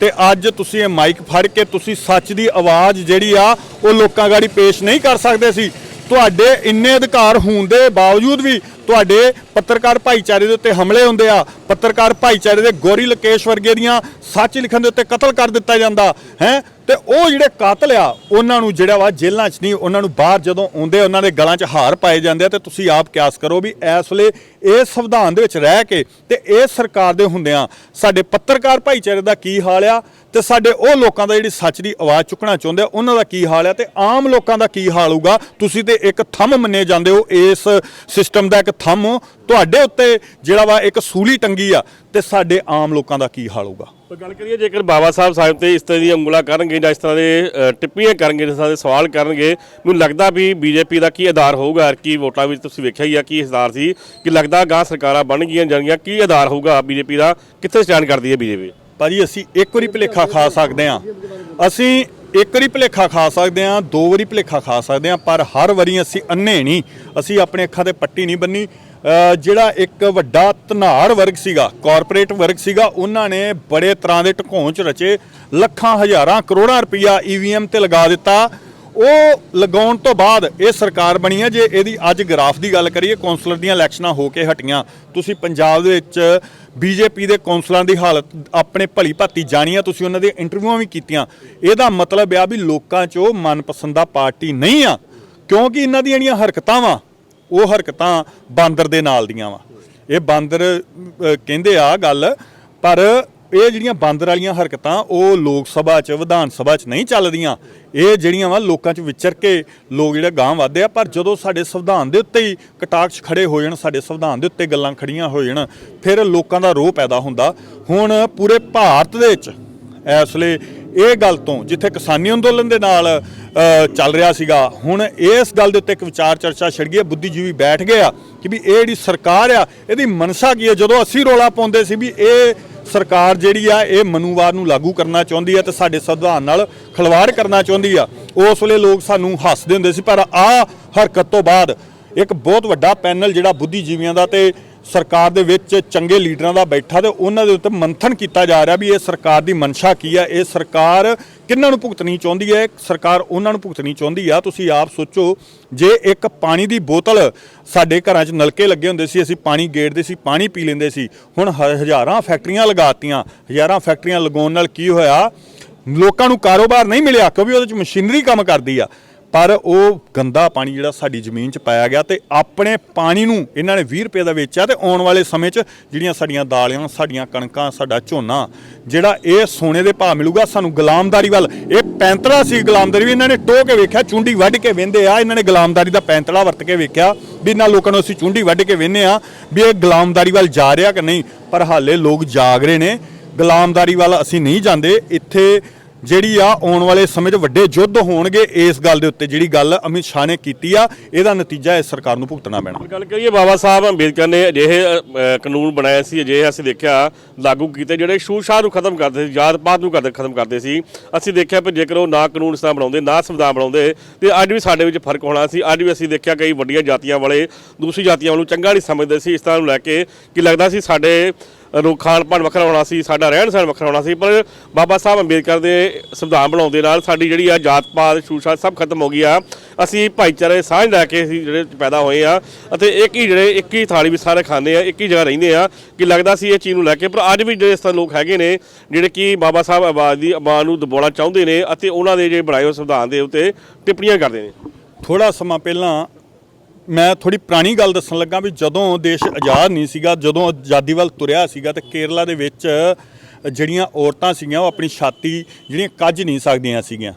ਤੇ ਅੱਜ ਤੁਸੀਂ ਇਹ ਮਾਈਕ ਫੜ ਕੇ ਤੁਸੀਂ ਸੱਚ ਦੀ ਆਵਾਜ਼ ਜਿਹੜੀ ਆ, ਉਹ ਲੋਕਾਂ ਗਾੜੀ ਪੇਸ਼ ਨਹੀਂ ਕਰ ਸਕਦੇ ਸੀ, ਤੁਹਾਡੇ ਇੰਨੇ ਅਧਿਕਾਰ ਹੋਣ ਦੇ ਬਾਵਜੂਦ ਵੀ ਤੁਹਾਡੇ ਪੱਤਰਕਾਰ ਭਾਈਚਾਰੇ ਦੇ ਉੱਤੇ ਹਮਲੇ ਹੁੰਦੇ ਆ। ਪੱਤਰਕਾਰ ਭਾਈਚਾਰੇ ਦੇ ਗੋਰੀ ਲਕੇਸ਼ ਵਰਗੇ ਦੀਆਂ ਸੱਚ ਲਿਖਣ ਦੇ ਉੱਤੇ ਕਤਲ ਕਰ ਦਿੱਤਾ ਜਾਂਦਾ, ਹੈ? ਤੇ ਉਹ ਜਿਹੜੇ ਕਾਤਲ ਆ, ਉਹਨਾਂ ਨੂੰ ਜਿਹੜਾ ਵਾ ਜੇਲ੍ਹਾਂ 'ਚ ਨਹੀਂ, ਉਹਨਾਂ ਨੂੰ ਬਾਹਰ ਜਦੋਂ ਆਉਂਦੇ, ਉਹਨਾਂ ਦੇ ਗਲਾਂ 'ਚ ਹਾਰ ਪਾਏ ਜਾਂਦੇ ਆ ਤੇ ਤੁਸੀਂ ਆਪ ਕਿਆਸ ਕਰੋ ਵੀ ਇਸ ਵੇਲੇ ਇਹ ਸੰਵਿਧਾਨ ਦੇ ਵਿੱਚ ਰਹਿ ਕੇ ਤੇ ਇਹ ਸਰਕਾਰ ਦੇ ਹੁੰਦਿਆਂ ਸਾਡੇ ਪੱਤਰਕਾਰ ਭਾਈਚਾਰੇ ਦਾ ਕੀ ਹਾਲ ਆ ਤੇ ਸਾਡੇ ਉਹ ਲੋਕਾਂ ਦਾ ਜਿਹੜੀ ਸੱਚ ਦੀ ਆਵਾਜ਼ ਚੁੱਕਣਾ ਚਾਹੁੰਦੇ ਆ, ਉਹਨਾਂ ਦਾ ਕੀ ਹਾਲ ਆ ਤੇ ਆਮ ਲੋਕਾਂ ਦਾ ਕੀ ਹਾਲ ਹੋਊਗਾ? ਤੁਸੀਂ ਤੇ ਇੱਕ ਥੰਮ ਮੰਨੇ ਜਾਂਦੇ ਹੋ, ਇਸ ਸਿਸਟਮ ਦਾ ਇੱਕ ਥੰਮ ਹੋ। ਤੁਹਾਡੇ ਉੱਤੇ ਜਿਹੜਾ ਵਾ ਇੱਕ ਸੂਲੀ ਟੰਗੀ ਆ ਤੇ ਸਾਡੇ ਆਮ ਲੋਕਾਂ ਦਾ ਕੀ ਹਾਲ ਹੋਊਗਾ? ਪਰ ਗੱਲ ਕਰੀਏ ਜੇਕਰ ਬਾਬਾ ਸਾਹਿਬ ਸਾਹਿਬ ਤੇ ਇਸ ਤਰ੍ਹਾਂ ਦੀਆਂ ਉਂਗਲਾਂ ਕਰਨਗੇ ਜਾਂ ਇਸ ਤਰ੍ਹਾਂ ਦੇ ਅ, ਟਿੱਪਣੀਆਂ ਕਰਨਗੇ ਇਸ ਤਰ੍ਹਾਂ ਦੇ ਸਵਾਲ ਕਰਨਗੇ ਮੈਨੂੰ ਲੱਗਦਾ ਵੀ ਬੀਜੇਪੀ ਦਾ ਕੀ ਆਧਾਰ ਹੋਊਗਾ? ਕੀ ਵੋਟਾਂ ਵਿੱਚ ਤੁਸੀਂ ਵੇਖਿਆ ਹੀ ਆ ਕੀ ਆਧਾਰ ਸੀ ਕਿ ਲੱਗਦਾ ਗਾਂ ਸਰਕਾਰਾਂ ਬਣ ਗਈਆਂ ਜਾਣਗੀਆਂ। ਕੀ ਆਧਾਰ ਹੋਊਗਾ ਬੀਜੇਪੀ ਦਾ? ਕਿੱਥੇ ਸਟੈਂਡ ਕਰਦੀ ਹੈ ਬੀਜੇਪੀ? ਭਾਜੀ ਅਸੀਂ ਇੱਕ ਵਾਰੀ ਭੁਲੇਖਾ ਖਾ ਸਕਦੇ ਹਾਂ। ਅਸੀਂ ਇੱਕ ਵਾਰੀ ਭੁਲੇਖਾ ਖਾ ਸਕਦੇ ਹਾਂ ਦੋ ਵਾਰੀ ਭੁਲੇਖਾ ਖਾ ਸਕਦੇ ਹਾਂ ਪਰ ਹਰ ਵਾਰੀ ਅਸੀਂ ਅੰਨੇ ਨਹੀਂ। ਅਸੀਂ ਆਪਣੇ ਅੱਖਾਂ ਤੇ ਪੱਟੀ ਨਹੀਂ ਬੰਨੀ। ਜਿਹੜਾ ਇੱਕ ਵੱਡਾ ਧਨਾੜ ਵਰਗ ਸੀਗਾ ਕਾਰਪੋਰੇਟ ਵਰਗ ਸੀਗਾ, ਉਹਨਾਂ ਨੇ ਬੜੇ ਤਰ੍ਹਾਂ ਦੇ ਢਕੋਂਚ ਰਚੇ, ਲੱਖਾਂ ਹਜ਼ਾਰਾਂ ਕਰੋੜਾਂ ਰੁਪਈਆ ਈਵੀਐਮ ਤੇ ਲਗਾ ਦਿੱਤਾ। ਉਹ ਲਗਾਉਣ ਤੋਂ ਬਾਅਦ ਇਹ ਸਰਕਾਰ ਬਣੀ ਹੈ ਜੇ ਇਹਦੀ ਅੱਜ ਗ੍ਰਾਫ ਦੀ ਗੱਲ ਕਰੀਏ, ਕੌਂਸਲਰ ਦੀਆਂ ਇਲੈਕਸ਼ਨਾਂ ਹੋ ਕੇ ਹਟੀਆਂ। ਤੁਸੀਂ ਪੰਜਾਬ ਦੇ ਵਿੱਚ ਬੀਜੇਪੀ ਦੇ ਕੌਂਸਲਰਾਂ ਦੀ ਹਾਲਤ ਆਪਣੇ ਭਲੀ ਭਾਤੀ ਜਾਣੀਆਂ ਤੁਸੀਂ ਉਹਨਾਂ ਦੀਆਂ ਇੰਟਰਵਿਊਆਂ ਵੀ ਕੀਤੀਆਂ। ਇਹਦਾ ਮਤਲਬ ਆ ਵੀ ਲੋਕਾਂ 'ਚੋਂ ਉਹ ਮਨਪਸੰਦਾ ਪਾਰਟੀ ਨਹੀਂ ਆ, ਕਿਉਂਕਿ ਇਹਨਾਂ ਦੀਆਂ ਜਿਹੜੀਆਂ ਹਰਕਤਾਂ ਵਾ ਉਹ ਹਰਕਤਾਂ ਬਾਂਦਰ ਦੇ ਨਾਲ ਦੀਆਂ ਵਾ। ਇਹ ਬਾਂਦਰ ਕਹਿੰਦੇ ਆ ਗੱਲ, ਪਰ ਇਹ ਜਿਹੜੀਆਂ ਬਾਂਦਰ ਵਾਲੀਆਂ ਹਰਕਤਾਂ, ਉਹ ਲੋਕ ਸਭਾ 'ਚ, ਵਿਧਾਨ ਸਭਾ 'ਚ ਨਹੀਂ ਚੱਲਦੀਆਂ। ਇਹ ਜਿਹੜੀਆਂ ਵਾ ਲੋਕਾਂ 'ਚ ਵਿਚਰ ਕੇ ਲੋਕ ਜਿਹੜੇ ਗਾਂਹ ਵਧਦੇ ਆ, ਪਰ ਜਦੋਂ ਸਾਡੇ ਸੰਵਿਧਾਨ ਦੇ ਉੱਤੇ ਹੀ ਕਟਾਕਸ਼ ਖੜੇ ਹੋ ਜਾਣ, ਸਾਡੇ ਸੰਵਿਧਾਨ ਦੇ ਉੱਤੇ ਗੱਲਾਂ ਖੜੀਆਂ ਹੋ ਜਾਣ, ਫਿਰ ਲੋਕਾਂ ਦਾ ਰੋਹ ਪੈਦਾ ਹੁੰਦਾ। ਹੁਣ ਪੂਰੇ ਭਾਰਤ ਦੇ ਵਿੱਚ, ਇਸ ਲਈ ਇਹ ਗੱਲ ਤੋਂ, ਜਿੱਥੇ ਕਿਸਾਨੀ ਅੰਦੋਲਨ ਦੇ ਨਾਲ ਚੱਲ ਰਿਹਾ ਸੀਗਾ। ਹੁਣ ਇਸ ਗੱਲ ਦੇ ਉੱਤੇ ਇੱਕ ਵਿਚਾਰ ਚਰਚਾ ਛਿੜ ਗਈ ਹੈ। ਬੁੱਧੀਜੀਵੀ ਬੈਠ ਗਏ ਆ ਕਿ ਵੀ ਇਹ ਜਿਹੜੀ ਸਰਕਾਰ ਆ, ਇਹਦੀ ਮਨਸਾ ਕੀ ਹੈ? ਜਦੋਂ ਅਸੀਂ ਰੋਲਾ ਪਾਉਂਦੇ ਸੀ ਵੀ ਇਹ ਸਰਕਾਰ ਜਿਹੜੀ ਆ, ਇਹ ਮਨੂਵਾਦ ਨੂੰ ਲਾਗੂ ਕਰਨਾ ਚਾਹੁੰਦੀ ਆ ਤੇ ਸਾਡੇ ਸੰਵਿਧਾਨ ਨਾਲ ਖਿਲਵਾੜ ਕਰਨਾ ਚਾਹੁੰਦੀ ਆ, ਉਸ ਵੇਲੇ ਲੋਕ ਸਾਨੂੰ ਹੱਸਦੇ ਹੁੰਦੇ ਸੀ। ਪਰ ਆ ਹਰਕਤ ਤੋਂ ਬਾਅਦ ਇੱਕ ਬਹੁਤ ਵੱਡਾ ਪੈਨਲ ਜਿਹੜਾ ਬੁੱਧੀਜੀਵੀਆਂ ਦਾ ਤੇ ਸਰਕਾਰ ਦੇ ਵਿੱਚ ਚੰਗੇ ਲੀਡਰਾਂ ਦਾ ਬੈਠਾ ਤੇ ਉਹਨਾਂ ਦੇ ਉੱਤੇ ਮੰਥਨ ਕੀਤਾ ਜਾ ਰਿਹਾ ਵੀ ਇਹ ਸਰਕਾਰ ਦੀ ਮਨਸ਼ਾ ਕੀ ਆ? ਇਹ ਸਰਕਾਰ ਕਿੰਨਾਂ ਨੂੰ ਭੁਗਤਣੀ ਚਾਹੁੰਦੀ ਹੈ? ਸਰਕਾਰ ਉਹਨਾਂ ਨੂੰ ਭੁਗਤਣੀ ਚਾਹੁੰਦੀ ਆ। ਤੁਸੀਂ ਆਪ ਸੋਚੋ, ਜੇ ਇੱਕ ਪਾਣੀ ਦੀ ਬੋਤਲ ਸਾਡੇ ਘਰਾਂ 'ਚ ਨਲਕੇ ਲੱਗੇ ਹੁੰਦੇ ਸੀ, ਅਸੀਂ ਪਾਣੀ ਗੇੜਦੇ ਸੀ, ਪਾਣੀ ਪੀ ਲੈਂਦੇ ਸੀ, ਹੁਣ ਹ- ਹਜ਼ਾਰਾਂ ਫੈਕਟਰੀਆਂ ਲਗਾਤੀਆਂ, ਹਜ਼ਾਰਾਂ ਫੈਕਟਰੀਆਂ ਲਗਾਉਣ ਨਾਲ ਕੀ ਹੋਇਆ? ਲੋਕਾਂ ਨੂੰ ਕਾਰੋਬਾਰ ਨਹੀਂ ਮਿਲਿਆ ਕਿਉਂਕਿ ਉਹਦੇ 'ਚ ਮਸ਼ੀਨਰੀ ਕੰਮ ਕਰਦੀ ਆ। ਪਰ ਉਹ ਗੰਦਾ ਪਾਣੀ ਜਿਹੜਾ ਸਾਡੀ ਜ਼ਮੀਨ 'ਚ ਪਾਇਆ ਗਿਆ ਤੇ ਆਪਣੇ ਪਾਣੀ ਨੂੰ ਇਹਨਾਂ ਨੇ 20 ਰੁਪਏ ਦਾ ਵੇਚਿਆ ਤੇ ਆਉਣ ਵਾਲੇ ਸਮੇਂ 'ਚ ਜਿਹੜੀਆਂ ਸਾਡੀਆਂ ਦਾਲਾਂ, ਸਾਡੀਆਂ ਕਣਕਾਂ, ਸਾਡਾ ਝੋਨਾ, ਜਿਹੜਾ ਇਹ ਸੋਨੇ ਦੇ ਭਾਅ ਮਿਲੂਗਾ ਸਾਨੂੰ ਗੁਲਾਮਦਾਰੀ ਵੱਲ। ਇਹ ਪੈਂਤੜਾ ਸੀ ਗੁਲਾਮਦਾਰੀ ਵੀ ਇਹਨਾਂ ਨੇ ਟੋਹ ਕੇ ਵੇਖਿਆ, ਚੁੰਡੀ ਵੱਢ ਕੇ ਵੇਂਦੇ ਆ, ਇਹਨਾਂ ਨੇ ਗੁਲਾਮਦਾਰੀ ਦਾ ਪੈਂਤੜਾ ਵਰਤ ਕੇ ਵੇਖਿਆ ਵੀ ਇਹਨਾਂ ਲੋਕਾਂ ਨੂੰ ਅਸੀਂ ਚੁੰਡੀ ਵੱਢ ਕੇ ਵੇਂਦੇ ਆ ਵੀ ਇਹ ਗੁਲਾਮਦਾਰੀ ਵੱਲ ਜਾ ਰਿਹਾ ਕਿ ਨਹੀਂ। ਪਰ ਹਾਲੇ ਲੋਕ ਜਾਗ ਰਹੇ ਨੇ, ਗੁਲਾਮਦਾਰੀ ਵੱਲ ਅਸੀਂ ਨਹੀਂ ਜਾਂਦੇ। ਇੱਥੇ ਜਿਹੜੀ ਆ ਆਉਣ ਵਾਲੇ ਸਮੇਂ 'ਚ ਵੱਡੇ ਯੁੱਧ ਹੋਣਗੇ ਇਸ ਗੱਲ ਦੇ ਉੱਤੇ, ਜਿਹੜੀ ਗੱਲ ਅਮਿਤ ਸ਼ਾਹ ਨੇ ਕੀਤੀ ਆ, ਇਹਦਾ ਨਤੀਜਾ ਇਸ ਸਰਕਾਰ ਨੂੰ ਭੁਗਤਣਾ ਪੈਣਾ। ਗੱਲ ਕਰੀਏ ਬਾਬਾ ਸਾਹਿਬ ਅੰਬੇਦਕਰ ਨੇ ਅਜਿਹੇ ਕਾਨੂੰਨ ਬਣਾਏ ਸੀ, ਅਜਿਹੇ ਅਸੀਂ ਦੇਖਿਆ, ਲਾਗੂ ਕੀਤੇ, ਜਿਹੜੇ ਛੂਤ-ਛਾਤ ਨੂੰ ਖਤਮ ਕਰਦੇ ਸੀ ਜਾਤ ਪਾਤ ਨੂੰ ਕਰਦੇ, ਖਤਮ ਕਰਦੇ ਸੀ। ਅਸੀਂ ਦੇਖਿਆ ਕਿ ਜੇਕਰ ਉਹ ਨਾ ਕਾਨੂੰਨ ਇਸ ਤਰ੍ਹਾਂ ਬਣਾਉਂਦੇ, ਨਾ ਸੰਵਿਧਾਨ ਬਣਾਉਂਦੇ, ਤੇ ਅੱਜ ਵੀ ਸਾਡੇ ਵਿੱਚ ਫ਼ਰਕ ਹੋਣਾ ਸੀ। ਅੱਜ ਵੀ ਅਸੀਂ ਦੇਖਿਆ ਕਈ ਵੱਡੀਆਂ ਜਾਤੀਆਂ ਵਾਲੇ, ਦੂਸਰੀ ਜਾਤੀਆਂ ਵੱਲੋਂ ਚੰਗਾ ਨਹੀਂ ਸਮਝਦੇ ਸੀ। ਇਸ ਤਰ੍ਹਾਂ ਨੂੰ ਲੈ ਕੇ ਕਿ ਲੱਗਦਾ ਸੀ ਸਾਡੇ ਰੋ ਖਾਣ ਪਾਣ ਵੱਖਰਾ ਹੋਣਾ ਸੀ, ਸਾਡਾ ਰਹਿਣ ਸਹਿਣ ਵੱਖਰਾ ਹੋਣਾ ਸੀ, ਪਰ ਬਾਬਾ ਸਾਹਿਬ ਅੰਬੇਦਕਰ ਦੇ ਸੰਵਿਧਾਨ ਬਣਾਉਣ ਦੇ ਨਾਲ ਸਾਡੀ ਜਿਹੜੀ ਆ ਜਾਤ ਪਾਤ, ਛੂਤ-ਛਾਤ ਸਭ ਖਤਮ ਹੋ ਗਈ ਆ। ਅਸੀਂ ਭਾਈਚਾਰੇ ਸਾਂਝ ਲੈ ਕੇ ਅਸੀਂ ਜਿਹੜੇ ਪੈਦਾ ਹੋਏ ਆ ਅਤੇ ਇੱਕ ਹੀ ਜਿਹੜੇ ਇੱਕ ਹੀ ਥਾਲੀ ਵਿੱਚ ਸਾਰੇ ਖਾਂਦੇ ਆ, ਇੱਕ ਹੀ ਜਗ੍ਹਾ ਰਹਿੰਦੇ ਆ ਕਿ ਲੱਗਦਾ ਸੀ ਇਹ ਚੀਜ਼ ਨੂੰ ਲੈ ਕੇ, ਪਰ ਅੱਜ ਵੀ ਜਿਹੜੇ ਇਸ ਤਰ੍ਹਾਂ ਲੋਕ ਹੈਗੇ ਨੇ, ਜਿਹੜੇ ਕਿ ਬਾਬਾ ਸਾਹਿਬ ਆਬਾਦ ਦੀ ਆਬਾਦ ਨੂੰ ਦਬਾਉਣਾ ਚਾਹੁੰਦੇ ਨੇ ਅਤੇ ਉਹਨਾਂ ਦੇ ਜਿਹੜੇ ਬਣਾਏ ਹੋਏ ਸੰਵਿਧਾਨ ਦੇ ਉੱਤੇ ਟਿੱਪਣੀਆਂ ਕਰਦੇ ਨੇ। ਥੋੜਾ ਸਮਾਂ ਪਹਿਲਾਂ ਮੈਂ ਥੋੜੀ ਪੁਰਾਣੀ ਗੱਲ ਦੱਸਣ ਲੱਗਾ ਵੀ ਜਦੋਂ ਦੇਸ਼ ਆਜ਼ਾਦ ਨਹੀਂ ਸੀਗਾ, ਜਦੋਂ ਆਜ਼ਾਦੀ ਵੱਲ ਤੁਰਿਆ ਸੀਗਾ ਤੇ ਕੇਰਲਾ ਦੇ ਵਿੱਚ ਜਿਹੜੀਆਂ ਔਰਤਾਂ ਸੀਗੀਆਂ, ਉਹ ਆਪਣੀ ਛਾਤੀ ਜਿਹੜੀਆਂ ਕੱਜ ਨਹੀਂ ਸਕਦੀਆਂ ਸੀਗੀਆਂ।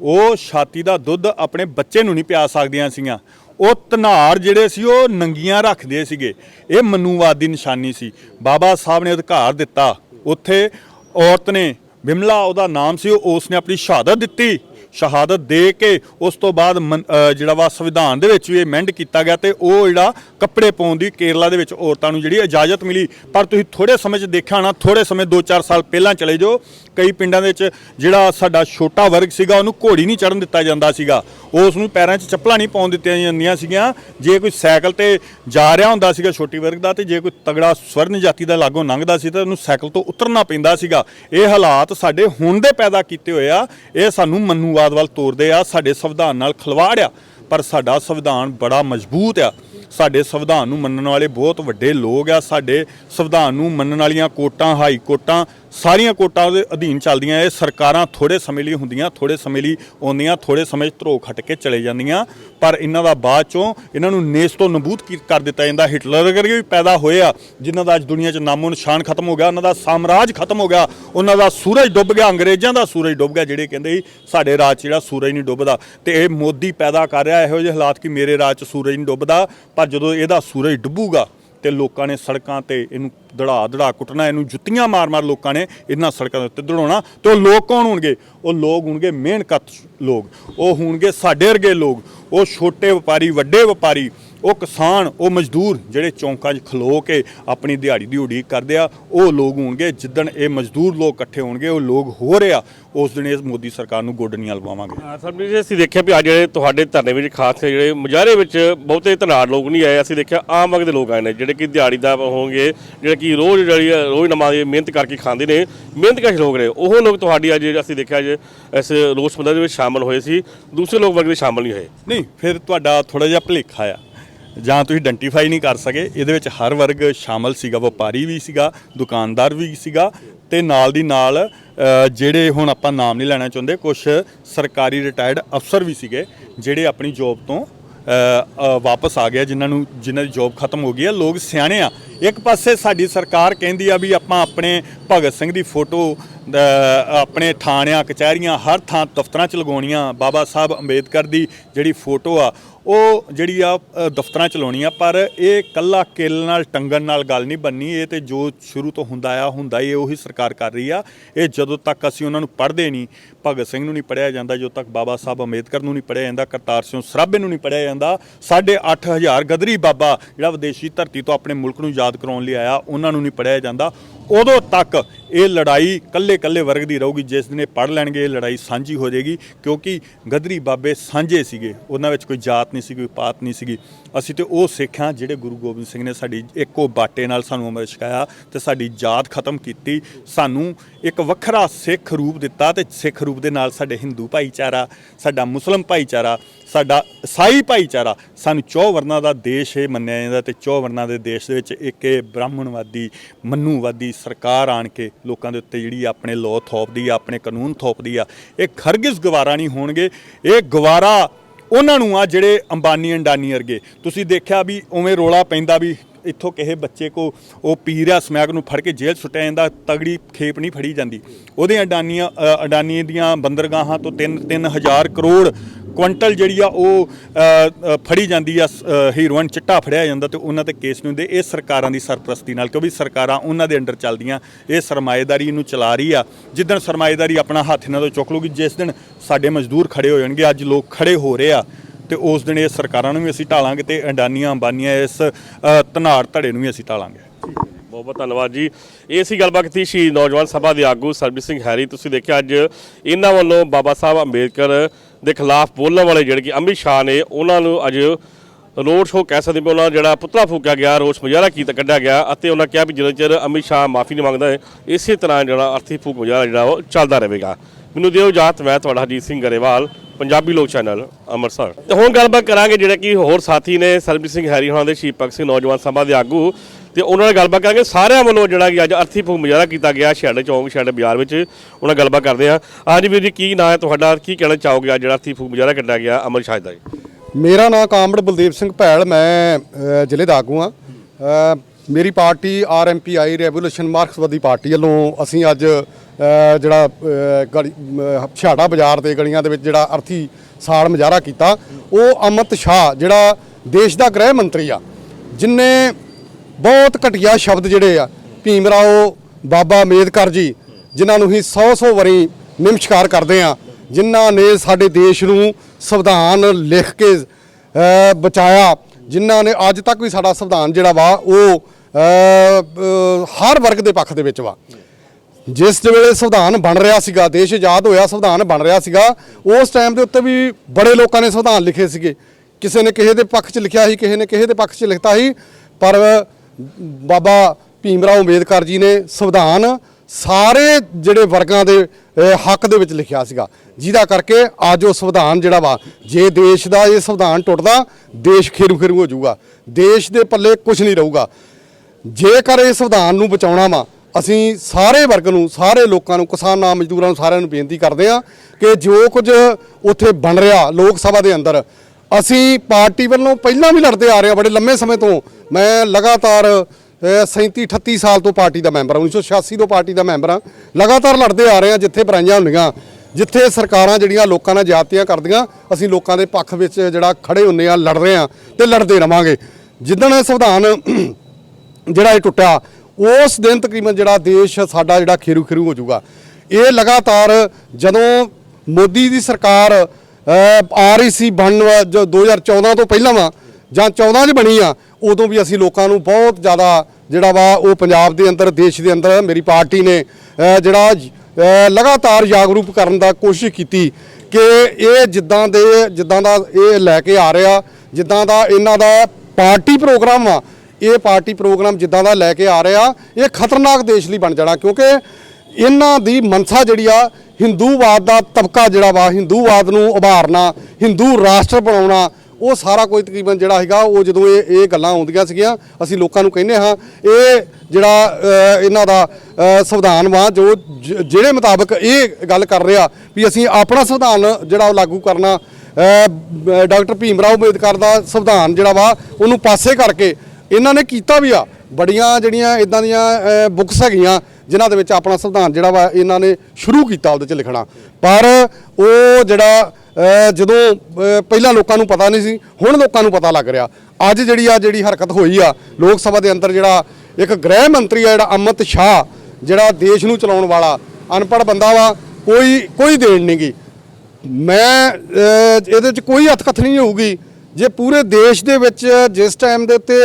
ਉਹ ਛਾਤੀ ਦਾ ਦੁੱਧ ਆਪਣੇ ਬੱਚੇ ਨੂੰ ਨਹੀਂ ਪਿਆ ਸਕਦੀਆਂ ਸੀਗੀਆਂ। ਉਹ ਧਨਾਰ ਜਿਹੜੇ ਸੀ, ਉਹ ਨੰਗੀਆਂ ਰੱਖਦੇ ਸੀਗੇ। ਇਹ ਮਨੂਵਾਦ ਦੀ ਨਿਸ਼ਾਨੀ ਸੀ। ਬਾਬਾ ਸਾਹਿਬ ਨੇ ਅਧਿਕਾਰ ਦਿੱਤਾ। ਉੱਥੇ ਔਰਤ ਨੇ, ਬਿਮਲਾ ਉਹਦਾ ਨਾਮ ਸੀ, ਉਹ- ਉਸ ਨੇ ਆਪਣੀ ਸ਼ਹਾਦਤ ਦਿੱਤੀ। ਸ਼ਹਾਦਤ ਦੇ ਕੇ ਉਸ ਤੋਂ ਬਾਅਦ ਮਨ- ਜਿਹੜਾ ਵਾ ਸੰਵਿਧਾਨ ਦੇ ਵਿੱਚ ਵੀ ਇਹ ਅਮੈਂਡ ਕੀਤਾ ਗਿਆ ਤੇ ਉਹ ਜਿਹੜਾ ਕੱਪੜੇ ਪਾਉਣ ਦੀ ਕੇਰਲਾ ਦੇ ਵਿੱਚ ਔਰਤਾਂ ਨੂੰ ਜਿਹੜੀ ਇਜਾਜ਼ਤ ਮਿਲੀ। ਪਰ ਤੁਸੀਂ ਥੋੜੇ ਸਮੇਂ 'ਚ ਦੇਖਿਆ ਨਾ ਥੋੜੇ ਸਮੇਂ 2-4 ਸਾਲ ਪਹਿਲਾਂ ਚਲੇ ਜਾਓ ਕਈ ਪਿੰਡਾਂ ਦੇ ਵਿੱਚ ਜਿਹੜਾ ਸਾਡਾ ਛੋਟਾ ਵਰਗ ਸੀਗਾ, ਉਹਨੂੰ ਘੋੜੀ ਨਹੀਂ ਚੜਨ ਦਿੱਤਾ ਜਾਂਦਾ ਸੀਗਾ। ਉਸ ਨੂੰ ਪੈਰਾਂ 'ਚ ਚੱਪਲਾਂ ਨਹੀਂ ਪਾਉਣ ਦਿੱਤੀਆਂ ਜਾਂਦੀਆਂ ਸੀਗੀਆਂ। ਜੇ ਕੋਈ ਸਾਈਕਲ ਤੇ ਜਾ ਰਿਹਾ ਹੁੰਦਾ ਸੀਗਾ ਛੋਟੀ ਵਰਗ ਦਾ ਤੇ ਜੇ ਕੋਈ ਤਗੜਾ ਸਵਰਨ ਜਾਤੀ ਦਾ ਲਾਗੋਂ ਲੰਘਦਾ ਸੀ ਤਾਂ ਉਹਨੂੰ ਸਾਈਕਲ ਤੋਂ ਉਤਰਨਾ ਪੈਂਦਾ ਸੀਗਾ। ਇਹ ਹਾਲਾਤ ਸਾਡੇ ਹੁਣ ਦੇ ਪੈਦਾ ਕੀਤੇ ਹੋਏ ਆ। ਇਹ ਸਾਨੂੰ ਮਨੂਵਾਦ ਵੱਲ ਤੋਰਦੇ ਆ, ਸਾਡੇ ਸੰਵਿਧਾਨ ਨਾਲ ਖਿਲਵਾੜ ਆ। ਪਰ ਸਾਡਾ ਸੰਵਿਧਾਨ ਬੜਾ ਮਜ਼ਬੂਤ ਆ। ਸਾਡੇ ਸੰਵਿਧਾਨ ਨੂੰ ਮੰਨਣ ਵਾਲੇ ਬਹੁਤ ਵੱਡੇ ਲੋਕ ਆ, ਸਾਡੇ ਸੰਵਿਧਾਨ ਨੂੰ ਮੰਨਣ ਵਾਲੀਆਂ ਕੋਟਾਂ, ਹਾਈ ਕੋਰਟਾਂ ਸਾਰੀਆਂ ਕੋਟਾਂ ਦੇ ਅਧੀਨ ਚੱਲਦੀਆਂ, ਇਹ ਸਰਕਾਰਾਂ ਥੋੜੇ ਸਮੇਂ ਲਈ ਹੁੰਦੀਆਂ ਥੋੜੇ ਸਮੇਂ ਲਈ ਆਉਂਦੀਆਂ ਥੋੜੇ ਸਮੇਂ 'ਚ ਧਰੋ ਖੱਟ ਕੇ ਚਲੇ ਜਾਂਦੀਆਂ, ਪਰ ਇਹਨਾਂ ਦਾ ਬਾਅਦ ਚੋਂ ਇਹਨਾਂ ਨੂੰ ਨੇਸ ਤੋਂ ਨਬੂਦ ਕੀ- ਕਰ ਦਿੱਤਾ ਜਾਂਦਾ ਹਿਟਲਰ ਵਰਗੇ ਵੀ ਪੈਦਾ ਹੋਏ ਆ, ਜਿਨ੍ਹਾਂ ਦਾ ਅੱਜ ਦੁਨੀਆ 'ਚ ਨਾਮੋ ਨਿਸ਼ਾਨ ਖਤਮ ਹੋ ਗਿਆ, ਉਹਨਾਂ ਦਾ ਸਾਮਰਾਜ ਖਤਮ ਹੋ ਗਿਆ, ਉਹਨਾਂ ਦਾ ਸੂਰਜ ਡੁੱਬ ਗਿਆ, ਅੰਗਰੇਜ਼ਾਂ ਦਾ ਸੂਰਜ ਡੁੱਬ ਗਿਆ, ਜਿਹੜੇ ਕਹਿੰਦੇ ਸੀ, ਸਾਡੇ ਰਾਜ 'ਚ ਜਿਹੜਾ ਸੂਰਜ ਨਹੀਂ ਡੁੱਬਦਾ। ਤੇ ਇਹ ਮੋਦੀ ਪੈਦਾ ਕਰ ਰਿਹਾ, ਇਹੋ ਜਿਹੇ ਹਾਲਾਤ ਕਿ ਮੇਰੇ ਰਾਜ 'ਚ ਸੂਰਜ ਨਹੀਂ ਡੁੱਬਦਾ ਪਰ ਜਦੋਂ ਇਹਦਾ ਸੂਰਜ ਡੁੱਬੂਗਾ ਤੇ ਲੋਕਾਂ ਨੇ ਸੜਕਾਂ ਤੇ ਇਹਨੂੰ ਦੜਾ ਦੜਾ ਕੁੱਟਣਾ, ਇਹਨੂੰ ਜੁੱਤੀਆਂ ਮਾਰ-ਮਾਰ ਲੋਕਾਂ ਨੇ ਇਹਨਾਂ ਸੜਕਾਂ ਦੇ ਉੱਤੇ ਦੜਾਉਣਾ ਤੇ ਉਹ ਲੋਕ ਕੌਣ ਹੋਣਗੇ? ਉਹ ਲੋਕ ਹੋਣਗੇ ਮਿਹਨਤ ਲੋਕ, ਉਹ ਹੋਣਗੇ ਸਾਡੇ ਵਰਗੇ ਲੋਕ, ਉਹ ਛੋਟੇ ਵਪਾਰੀ, ਵੱਡੇ ਵਪਾਰੀ ਉਹ ਕਿਸਾਨ ਉਹ ਮਜ਼ਦੂਰ ਜਿਹੜੇ ਚੌਂਕਾਂ 'ਚ ਖਲੋ ਕੇ ਆਪਣੀ ਦਿਹਾੜੀ ਦੀ ਉਡੀਕ ਕਰਦੇ ਆ ਉਹ ਲੋਕ ਹੋਣਗੇ ਜਿੱਦਣ ਇਹ ਮਜ਼ਦੂਰ ਲੋਕ ਇਕੱਠੇ ਹੋਣਗੇ ਉਹ ਲੋਕ ਹੋ ਰਿਹਾ ਉਸ ਦਿਨ ਇਸ ਮੋਦੀ ਸਰਕਾਰ ਨੂੰ ਗੋਡਨੀਆਂ ਲਵਾਵਾਂਗੇ ਸਰਬਜੀਤ ਜੀ ਅਸੀਂ ਦੇਖਿਆ ਵੀ ਅੱਜ ਜਿਹੜੇ ਤੁਹਾਡੇ ਧਰਨੇ ਵਿੱਚ ਖਾਸ ਜਿਹੜੇ ਮੁਜ਼ਾਹਰੇ ਵਿੱਚ ਬਹੁਤੇ ਧਨਾੜ ਲੋਕ ਨਹੀਂ ਆਏ ਅਸੀਂ ਦੇਖਿਆ ਆਮ ਵਰਗ ਦੇ ਲੋਕ ਆਏ ਨੇ ਜਿਹੜੇ ਕਿ ਦਿਹਾੜੀ ਦਾ ਹੋਣਗੇ ਜਿਹੜੇ ਕਿ ਰੋਜ਼ ਜਿਹੜੀ ਰੋਜ਼ ਨਮਾਜ਼ ਮਿਹਨਤ ਕਰਕੇ ਖਾਂਦੇ ਨੇ ਮਿਹਨਤਕਸ਼ ਲੋਕ ਨੇ ਉਹ ਲੋਕ ਤੁਹਾਡੀ ਅੱਜ ਅਸੀਂ ਦੇਖਿਆ ਅੱਜ ਇਸ ਰੋਸ ਦੇ ਵਿੱਚ ਸ਼ਾਮਲ ਹੋਏ ਸੀ ਦੂਸਰੇ ਲੋਕ ਵਰਗ ਦੇ ਸ਼ਾਮਲ ਨਹੀਂ ਹੋਏ। ਨਹੀਂ ਫਿਰ ਤੁਹਾਡਾ ਥੋੜਾ ਜਿਹਾ ਭੁਲੇਖਾ ਆ। ਜਾਂ ਤੁਸੀਂ ਆਇਡੈਂਟੀਫਾਈ ਨਹੀਂ ਕਰ ਸਕੇ, ਇਹਦੇ ਵਿੱਚ ਹਰ ਵਰਗ ਸ਼ਾਮਲ ਸੀਗਾ, ਵਪਾਰੀ ਵੀ ਸੀਗਾ, ਦੁਕਾਨਦਾਰ ਵੀ ਸੀਗਾ ਤੇ ਨਾਲ ਦੀ ਨਾਲ ਜਿਹੜੇ ਹੁਣ ਆਪਾਂ ਨਾਮ ਨਹੀਂ ਲੈਣਾ ਚਾਹੁੰਦੇ ਕੁਝ ਸਰਕਾਰੀ ਰਿਟਾਇਰਡ ਅਫਸਰ ਵੀ ਸੀਗੇ, ਜਿਹੜੇ ਆਪਣੀ ਜੌਬ ਤੋਂ ਵਾਪਸ ਆ ਗਿਆ ਜਿਨ੍ਹਾਂ ਨੂੰ, ਜਿਨ੍ਹਾਂ ਦੀ ਜੌਬ ਖਤਮ ਹੋ ਗਈ ਹੈ। ਲੋਕ ਸਿਆਣੇ ਆ। ਇੱਕ ਪਾਸੇ ਸਾਡੀ ਸਰਕਾਰ ਕਹਿੰਦੀ ਆ ਵੀ ਆਪਾਂ ਆਪਣੇ ਭਗਤ ਸਿੰਘ ਦੀ ਫੋਟੋ ਆਪਣੇ ਥਾਣਿਆਂ, ਕਚਹਿਰੀਆਂ, ਹਰ ਥਾਂ ਦਫ਼ਤਰਾਂ 'ਚ ਲਗਾਉਣੀਆਂ ਬਾਬਾ ਸਾਹਿਬ ਅੰਬੇਦਕਰ ਦੀ ਜਿਹੜੀ ਫੋਟੋ ਆ, ਉਹ ਜਿਹੜੀ ਆ ਦਫ਼ਤਰਾਂ 'ਚ ਲਾਉਣੀ ਆ, ਪਰ ਇਹ ਕੱਲਾ ਕਿੱਲ ਨਾਲ, ਟੰਗਣ ਨਾਲ ਗੱਲ ਨਹੀਂ ਬੰਨੀ ਇਹ ਤੇ ਜੋ ਸ਼ੁਰੂ ਤੋਂ ਹੁੰਦਾ ਆ, ਹੁੰਦਾ ਹੀ ਉਹੀ ਸਰਕਾਰ ਕਰ ਰਹੀ ਆ। ਇਹ ਜਦੋਂ ਤੱਕ ਅਸੀਂ ਉਹਨਾਂ ਨੂੰ ਪੜ੍ਹਦੇ ਨਹੀਂ, ਭਗਤ ਸਿੰਘ ਨੂੰ ਨਹੀਂ ਪੜ੍ਹਿਆ ਜਾਂਦਾ, ਜਦੋਂ ਤੱਕ ਬਾਬਾ ਸਾਹਿਬ ਅੰਬੇਦਕਰ ਨੂੰ ਨਹੀਂ ਪੜ੍ਹਿਆ ਜਾਂਦਾ, ਕਰਤਾਰ ਸਿੰਘ ਸਰਾਭੇ ਨੂੰ ਨਹੀਂ ਪੜ੍ਹਿਆ ਜਾਂਦਾ, ਸਾਢੇ ਅੱਠ ਹਜ਼ਾਰ ਗਦਰੀ ਬਾਬਾ, ਜਿਹੜਾ ਵਿਦੇਸ਼ੀ ਧਰਤੀ ਤੋਂ ਆਪਣੇ ਮੁਲਕ ਨੂੰ ਯਾਦ ਕਰਾਉਣ ਲਈ ਆਇਆ, ਉਹਨਾਂ ਨੂੰ ਨਹੀਂ ਪੜ੍ਹਿਆ ਜਾਂਦਾ। ਉਦੋਂ ਤੱਕ ਇਹ ਲੜਾਈ ਕੱਲੇ ਕੱਲੇ ਵਰਗ ਦੀ ਰਹੂਗੀ, ਜਿਸ ਦਿਨ ਇਹ ਪੜ ਲੈਣਗੇ, ਇਹ ਲੜਾਈ ਸਾਂਝੀ ਹੋ ਜਾਏਗੀ, ਕਿਉਂਕਿ ਗਦਰੀ ਬਾਬੇ ਸਾਂਝੇ ਸੀਗੇ, ਉਹਨਾਂ ਵਿੱਚ ਕੋਈ ਜਾਤ ਨਹੀਂ ਸੀ, ਕੋਈ ਪਾਤ ਨਹੀਂ ਸੀਗੀ। ਅਸੀਂ ਤੇ ਉਹ ਸਿੱਖ ਹਾਂ, ਜਿਹੜੇ ਗੁਰੂ ਗੋਬਿੰਦ ਸਿੰਘ ਨੇ ਸਾਡੀ ਇੱਕੋ ਬਾਟੇ ਨਾਲ ਸਾਨੂੰ ਅੰਮ੍ਰਿਤ ਛਕਾਇਆ ਤੇ ਸਾਡੀ ਜਾਤ ਖਤਮ ਕੀਤੀ, ਸਾਨੂੰ ਇੱਕ ਵੱਖਰਾ ਸਿੱਖ ਰੂਪ ਦਿੱਤਾ ਤੇ ਸਿੱਖ ਰੂਪ ਦੇ ਨਾਲ ਸਾਡੇ ਹਿੰਦੂ ਭਾਈਚਾਰਾ, ਸਾਡਾ ਮੁਸਲਮ ਭਾਈਚਾਰਾ, ਸਾਡਾ ਈਸਾਈ ਭਾਈਚਾਰਾ, ਸਾਨੂੰ ਚੌ ਵਰਨਾ ਦਾ ਦੇਸ਼ ਇਹ ਮੰਨਿਆ ਜਾਂਦਾ ਤੇ ਚੌ ਵਰਨਾ ਦੇ ਦੇਸ਼ ਦੇ ਵਿੱਚ ਇੱਕ ਇਹ ਬ੍ਰਾਹਮਣਵਾਦੀ, ਮੰਨੂਵਾਦੀ ਸਰਕਾਰ ਆਣ ਕੇ ਲੋਕਾਂ ਦੇ ਉੱਤੇ ਜਿਹੜੀ ਆਪਣੇ ਲਾਅ ਥੋਪਦੀ ਆ ਆਪਣੇ ਕਾਨੂੰਨ ਥੋਪਦੀ ਆ ਇਹ ਖਰਗਿਜ਼ ਗਵਾਰਾ ਨਹੀਂ ਹੋਣਗੇ। ਇਹ ਗਵਾਰਾ ਉਹਨਾਂ ਨੂੰ ਆ ਜਿਹੜੇ ਅੰਬਾਨੀ ਅੰਡਾਨੀ ਵਰਗੇ। ਤੁਸੀਂ ਦੇਖਿਆ ਵੀ ਉਵੇਂ ਰੋਲਾ ਪੈਂਦਾ ਵੀ ਇੱਥੋਂ ਕਿਸੇ ਬੱਚੇ ਕੋ ਉਹ ਪੀ ਰਿਹਾ ਸਮੈਕ ਨੂੰ ਫੜ ਕੇ ਜੇਲ੍ਹ ਸੁੱਟਿਆ ਜਾਂਦਾ ਤਗੜੀ ਖੇਪ ਨਹੀਂ ਫੜੀ ਜਾਂਦੀ। ਉਹਦੇ ਅਡਾਨੀਆਂ ਅ, ਅਡਾਨੀ ਦੀਆਂ ਬੰਦਰਗਾਹਾਂ ਤੋਂ 3 3000 ਕਰੋੜ ਕੁਇੰਟਲ ਜਿਹੜੀ ਆ ਉਹ ਫੜੀ ਜਾਂਦੀ ਆ ਹੀਰੋਇਨ ਚਿੱਟਾ ਫੜਿਆ ਜਾਂਦਾ ਤੇ ਉਹਨਾਂ ਤੇ ਕੇਸ ਨਹੀਂ ਹੁੰਦੇ। ਇਹ ਸਰਕਾਰਾਂ ਦੀ ਸਰਪ੍ਰਸਤੀ ਨਾਲ, ਕਿਉਂਕਿ ਸਰਕਾਰਾਂ ਉਹਨਾਂ ਦੇ ਅੰਡਰ ਚੱਲਦੀਆਂ। ਇਹ ਸਰਮਾਏਦਾਰੀ ਨੂੰ ਚਲਾ ਰਹੀ ਆ। ਜਿੱਦਣ ਸਰਮਾਏਦਾਰੀ ਆਪਣਾ ਹੱਥ ਇਹਨਾਂ ਤੋਂ ਚੁੱਕ ਲੂਗੀ ਜਿਸ ਦਿਨ ਸਾਡੇ ਮਜ਼ਦੂਰ ਖੜੇ ਹੋ ਜਾਣਗੇ, ਅੱਜ ਲੋਕ ਖੜੇ ਹੋ ਰਹੇ ਆ, ਤੇ ਉਸ ਦਿਨ ਇਹ ਸਰਕਾਰਾਂ ਨੂੰ ਵੀ ਅਸੀਂ ਢਾਲਾਂਗੇ ਤੇ ਅੰਡਾਨੀਆਂ, ਅੰਬਾਨੀਆਂ ਇਸ ਧਨਾੜ ਧੜੇ ਨੂੰ ਵੀ ਅਸੀਂ ਢਾਲਾਂਗੇ। ਬਹੁਤ ਬਹੁਤ ਧੰਨਵਾਦ ਜੀ। ਇਹ ਸੀ ਗੱਲਬਾਤ ਕੀਤੀ ਸ਼ਹੀਦ ਨੌਜਵਾਨ ਸਭਾ ਦੇ ਆਗੂ ਸਰਬਜੀਤ ਸਿੰਘ ਹੈਰੀ। ਤੁਸੀਂ ਦੇਖਿਆ ਅੱਜ ਇਹਨਾਂ ਵੱਲੋਂ ਬਾਬਾ ਸਾਹਿਬ ਅੰਬੇਦਕਰ ਦੇ ਖਿਲਾਫ ਬੋਲਣ ਵਾਲੇ ਜਿਹੜੇ ਕਿ ਅਮਿਤ ਸ਼ਾਹ ਨੇ ਉਹਨਾਂ ਨੂੰ ਅੱਜ ਰੋਡ ਸ਼ੋਅ ਕਹਿ ਸਕਦੇ ਵੀ ਉਹਨਾਂ ਦਾ ਜਿਹੜਾ ਪੁਤਲਾ ਫੂਕਿਆ ਗਿਆ, ਰੋਸ ਮੁਜ਼ਾਹਰਾ ਕੀਤਾ, ਕੱਢਿਆ ਗਿਆ ਅਤੇ ਉਹਨਾਂ ਕਿਹਾ ਵੀ ਜਦੋਂ ਚਿਰ ਅਮਿਤ ਸ਼ਾਹ ਮਾਫੀ ਨਹੀਂ ਮੰਗਦਾ ਹੈ, ਇਸੇ ਤਰ੍ਹਾਂ ਜਿਹੜਾ ਅਰਥੀ ਫੂਕ ਮੁਜ਼ਾਹਰਾ ਜਿਹੜਾ ਉਹ ਚੱਲਦਾ ਰਹੇਗਾ। ਮੈਨੂੰ ਦਿਓ ਇਜਾਜ਼ਤ, ਮੈਂ ਤੁਹਾਡਾ ਹਰਜੀਤ ਸਿੰਘ ਗਰੇਵਾਲ, ਪੰਜਾਬੀ ਲੋਕ ਚੈਨਲ, ਅੰਮ੍ਰਿਤਸਰ। ਤੇ ਹੁਣ ਗੱਲਬਾਤ ਕਰਾਂਗੇ ਜਿਹੜੇ ਕਿ ਹੋਰ ਸਾਥੀ ਨੇ, ਸਰਬਜੀਤ ਸਿੰਘ ਹੈਰੀ ਹੋਣਾ ਦੇ, ਸ਼ਹੀਦ ਭਗਤ ਸਿੰਘ ਨੌਜਵਾਨ ਸਭਾ ਦੇ ਆਗੂ ਤੇ ਉਹਨਾਂ ਨਾਲ ਗੱਲਬਾਤ ਕਰਾਂਗੇ। ਸਾਰਿਆਂ ਵੱਲੋਂ ਜਿਹੜਾ ਕਿ ਅੱਜ ਅਰਥੀ ਫੂਕ ਮੁਜ਼ਾਹਰਾ ਕੀਤਾ ਗਿਆ ਛੱਡ ਚੌਂਕ ਛੱਡ ਬਾਜ਼ਾਰ ਵਿੱਚ ਉਹਨਾਂ ਗੱਲਬਾਤ ਕਰਦੇ ਆ ਅੱਜ ਵੀਰ ਜੀ ਕੀ ਨਾਂ ਹੈ ਤੁਹਾਡਾ? ਕੀ ਕਹਿਣਾ ਚਾਹੋਗੇ ਅੱਜ ਜਿਹੜਾ ਅਰਥੀ ਫੂਕ ਮੁਜ਼ਾਹਰਾ ਕੱਢਿਆ ਗਿਆ ਅਮਰ ਸ਼ਾਹ ਦਾ ਮੇਰਾ ਨਾਂ ਕਾਮੜ ਬਲਦੇਵ ਸਿੰਘ ਭੈਲ ਮੈਂ ਜ਼ਿਲ੍ਹੇ ਦਾ ਆਗੂ ਹਾਂ ਮੇਰੀ ਪਾਰਟੀ ਆਰਐਮਪੀਆਈ ਰੈਵੋਲੂਸ਼ਨ ਮਾਰਕਸਵਾਦੀ ਪਾਰਟੀ ਵੱਲੋਂ ਅਸੀਂ ਅੱਜ ਜਿਹੜਾ ਗਲੀ ਅ, ਛਾੜਾ ਬਾਜ਼ਾਰ ਦੇ ਗਲੀਆਂ ਦੇ ਵਿੱਚ ਜਿਹੜਾ ਅਰਥੀ ਸਾੜ ਮੁਜ਼ਾਹਰਾ ਕੀਤਾ ਉਹ ਅਮਿਤ ਸ਼ਾਹ ਜਿਹੜਾ ਦੇਸ਼ ਦਾ ਗ੍ਰਹਿ ਮੰਤਰੀ ਆ ਜਿਨੇ ਬਹੁਤ ਘਟੀਆ ਸ਼ਬਦ ਜਿਹੜੇ ਆ ਭੀਮ ਰਾਓ ਬਾਬਾ ਅੰਬੇਦਕਰ ਜੀ, ਜਿਨ੍ਹਾਂ ਨੂੰ ਹੀ 100-100 ਵਾਰੀ ਨਿਮਸ਼ਕਾਰ ਕਰਦੇ ਆ, ਜਿਨ੍ਹਾਂ ਨੇ ਸਾਡੇ ਦੇਸ਼ ਨੂੰ ਸੰਵਿਧਾਨ ਲਿਖ ਕੇ ਬਚਾਇਆ, ਜਿਨ੍ਹਾਂ ਨੇ ਅੱਜ ਤੱਕ ਵੀ ਸਾਡਾ ਸੰਵਿਧਾਨ ਜਿਹੜਾ ਵਾ, ਉਹ ਹਰ ਵਰਗ ਦੇ ਪੱਖ ਦੇ ਵਿੱਚ ਵਾ। ਜਿਸ ਵੇਲੇ ਸੰਵਿਧਾਨ ਬਣ ਰਿਹਾ ਸੀਗਾ, ਦੇਸ਼ ਆਜ਼ਾਦ ਹੋਇਆ, ਸੰਵਿਧਾਨ ਬਣ ਰਿਹਾ ਸੀਗਾ, ਉਸ ਟਾਈਮ ਦੇ ਉੱਤੇ ਵੀ ਬੜੇ ਲੋਕਾਂ ਨੇ ਸੰਵਿਧਾਨ ਲਿਖੇ ਸੀਗੇ। ਕਿਸੇ ਨੇ ਕਿਸੇ ਦੇ ਪੱਖ 'ਚ ਲਿਖਿਆ ਸੀ, ਕਿਸੇ ਨੇ ਕਿਸੇ ਦੇ ਪੱਖ 'ਚ ਲਿਖਤਾ ਸੀ, ਪਰ ਬਾਬਾ ਭੀਮ ਰਾਓ ਅੰਬੇਦਕਰ ਜੀ ਨੇ ਸੰਵਿਧਾਨ ਸਾਰੇ ਜਿਹੜੇ ਵਰਗਾਂ ਦੇ ਹੱਕ ਦੇ ਵਿੱਚ ਲਿਖਿਆ ਸੀਗਾ। ਜਿਹਦਾ ਕਰਕੇ ਅੱਜ ਉਹ ਸੰਵਿਧਾਨ ਜਿਹੜਾ ਵਾ, ਜੇ ਦੇਸ਼ ਦਾ ਇਹ ਸੰਵਿਧਾਨ ਟੁੱਟਦਾ, ਦੇਸ਼ ਖੇਰੂ ਖੇਰੂ ਹੋ ਜਾਊਗਾ। ਦੇਸ਼ ਦੇ ਪੱਲੇ ਕੁਝ ਨਹੀਂ ਰਹੂਗਾ। ਜੇਕਰ ਇਹ ਸੰਵਿਧਾਨ ਨੂੰ ਬਚਾਉਣਾ ਵਾ, ਅਸੀਂ ਸਾਰੇ ਵਰਗ ਨੂੰ, ਸਾਰੇ ਲੋਕਾਂ ਨੂੰ, ਕਿਸਾਨਾਂ, ਮਜ਼ਦੂਰਾਂ ਨੂੰ ਸਾਰਿਆਂ ਨੂੰ ਬੇਨਤੀ ਕਰਦੇ ਹਾਂ ਕਿ ਜੋ ਕੁਝ ਉੱਥੇ ਬਣ ਰਿਹਾ ਲੋਕ ਸਭਾ ਦੇ ਅੰਦਰ ਅਸੀਂ ਪਾਰਟੀ ਵੱਲੋਂ ਪਹਿਲਾਂ ਵੀ ਲੜਦੇ ਆ ਰਹੇ ਹਾਂ ਬੜੇ ਲੰਮੇ ਸਮੇਂ ਤੋਂ। ਮੈਂ ਲਗਾਤਾਰ ਅ, 37 38 ਸਾਲ ਤੋਂ ਪਾਰਟੀ ਦਾ ਮੈਂਬਰ ਹਾਂ 1986 ਤੋਂ ਪਾਰਟੀ ਦਾ ਮੈਂਬਰ ਹਾਂ। ਲਗਾਤਾਰ ਲੜਦੇ ਆ ਰਹੇ ਹਾਂ ਜਿੱਥੇ ਬਰਾਈਆਂ ਹੁੰਦੀਆਂ ਜਿੱਥੇ ਸਰਕਾਰਾਂ ਜਿਹੜੀਆਂ ਲੋਕਾਂ ਨਾਲ ਜਾਤੀਆਂ ਕਰਦੀਆਂ ਅਸੀਂ ਲੋਕਾਂ ਦੇ ਪੱਖ ਵਿੱਚ ਜਿਹੜਾ ਖੜੇ ਹੁੰਨੇ ਆ ਲੜ ਰਹੇ ਆ ਤੇ ਲੜਦੇ ਰਵਾਂਗੇ। ਜਿੱਦਣ ਇਹ ਸੰਵਿਧਾਨ ਜਿਹੜਾ ਇਹ ਟੁੱਟਿਆ ਉਸ ਦਿਨ ਤਕਰੀਬਨ ਜਿਹੜਾ ਦੇਸ਼ ਸਾਡਾ ਜਿਹੜਾ ਖੇਰੂ ਖੇਰੂ ਹੋ ਜਾਊਗਾ। ਇਹ ਲਗਾਤਾਰ ਜਦੋਂ ਮੋਦੀ ਦੀ ਸਰਕਾਰ ਅਹ, ਆ ਰਹੀ ਸੀ ਬਣਨ ਵਾ- ਜੋ 2014 ਤੋਂ ਪਹਿਲਾਂ ਵਾ ਜਾਂ 14 ਚ ਬਣੀ ਆ ਉਦੋਂ ਵੀ ਅਸੀਂ ਲੋਕਾਂ ਨੂੰ ਬਹੁਤ ਜ਼ਿਆਦਾ ਜਿਹੜਾ ਵਾ ਉਹ ਪੰਜਾਬ ਦੇ ਅੰਦਰ ਦੇਸ਼ ਦੇ ਅੰਦਰ ਮੇਰੀ ਪਾਰਟੀ ਨੇ ਜਿਹੜਾ ਲਗਾਤਾਰ ਜਾਗਰੂਕ ਕਰਨ ਦਾ ਕੋਸ਼ਿਸ਼ ਕੀਤੀ ਕਿ ਇਹ ਜਿੱਦਾਂ ਦੇ ਜਿੱਦਾਂ ਦਾ ਇਹ ਲੈ ਕੇ ਆ ਰਿਹਾ ਜਿੱਦਾਂ ਦਾ ਇਹਨਾਂ ਦਾ ਪਾਰਟੀ ਪ੍ਰੋਗਰਾਮ ਆ ਇਹ ਪਾਰਟੀ ਪ੍ਰੋਗਰਾਮ ਜਿੱਦਾਂ ਦਾ ਲੈ ਕੇ ਆ ਰਿਹਾ ਇਹ ਖਤਰਨਾਕ ਦੇਸ਼ ਲਈ ਬਣ ਜਾਣਾ ਕਿਉਂਕਿ ਇਹਨਾਂ ਦੀ ਮਨਸਾ ਜਿਹੜੀ ਆ, ਹਿੰਦੂਵਾਦ ਦਾ ਤਬਕਾ ਜਿਹੜਾ ਵਾ, ਹਿੰਦੂਵਾਦ ਨੂੰ ਉਭਾਰਨਾ, ਹਿੰਦੂ ਰਾਸ਼ਟਰ ਬਣਾਉਣਾ, ਉਹ ਸਾਰਾ ਕੋਈ ਤਕਰੀਬਨ ਜਿਹੜਾ ਹੈਗਾ, ਉਹ ਜਦੋਂ ਇਹ ਇਹ ਗੱਲਾਂ ਆਉਂਦੀਆਂ ਸੀਗੀਆਂ, ਅਸੀਂ ਲੋਕਾਂ ਨੂੰ ਕਹਿੰਦੇ ਹਾਂ, ਇਹ ਜਿਹੜਾ ਇਹਨਾਂ ਦਾ ਸੰਵਿਧਾਨ ਵਾ, ਜੋ ਜਿਹੜੇ ਮੁਤਾਬਕ ਇਹ ਗੱਲ ਕਰ ਰਿਹਾ ਵੀ ਅਸੀਂ ਆਪਣਾ ਸੰਵਿਧਾਨ ਜਿਹੜਾ ਉਹ ਲਾਗੂ ਕਰਨਾ ਡਾਕਟਰ ਭੀਮ ਰਾਓ ਅੰਬੇਦਕਰ ਦਾ ਸੰਵਿਧਾਨ ਜਿਹੜਾ ਵਾ, ਉਹਨੂੰ ਪਾਸੇ ਕਰਕੇ ਇਹਨਾਂ ਨੇ ਕੀਤਾ ਵੀ ਆ। ਬੜੀਆਂ ਜਿਹੜੀਆਂ ਇਦਾਂ ਦੀਆਂ ਬੁੱਕਸ ਹੈਗੀਆਂ ਜਿਨ੍ਹਾਂ ਦੇ ਵਿੱਚ ਆਪਣਾ ਸੰਵਿਧਾਨ ਜਿਹੜਾ ਵਾ ਇਹਨਾਂ ਨੇ ਸ਼ੁਰੂ ਕੀਤਾ ਉਹਦੇ 'ਚ ਲਿਖਣਾ। ਪਰ ਉਹ ਜਿਹੜਾ ਜਦੋਂ ਪਹਿਲਾਂ ਲੋਕਾਂ ਨੂੰ ਪਤਾ ਨਹੀਂ ਸੀ, ਹੁਣ ਲੋਕਾਂ ਨੂੰ ਪਤਾ ਲੱਗ ਰਿਹਾ। ਅੱਜ ਜਿਹੜੀ ਆ, ਜਿਹੜੀ ਹਰਕਤ ਹੋਈ ਆ, ਲੋਕ ਸਭਾ ਦੇ ਅੰਦਰ ਜਿਹੜਾ ਇੱਕ ਗ੍ਰਹਿ ਮੰਤਰੀ ਆ ਜਿਹੜਾ ਅਮਿਤ ਸ਼ਾਹ, ਜਿਹੜਾ ਦੇਸ਼ ਨੂੰ ਚਲਾਉਣ ਵਾਲਾ, ਅਨਪੜ੍ਹ ਬੰਦਾ ਵਾ, ਕੋਈ ਕੋਈ ਦੇਣ ਨਹੀਂਗੀ ਮੈਂ ਇਹਦੇ 'ਚ ਕੋਈ ਹੱਥਕਥ ਨਹੀਂ ਹੋਊਗੀ। ਜੇ ਪੂਰੇ ਦੇਸ਼ ਦੇ ਵਿੱਚ ਜਿਸ ਟਾਈਮ ਦੇ ਉੱਤੇ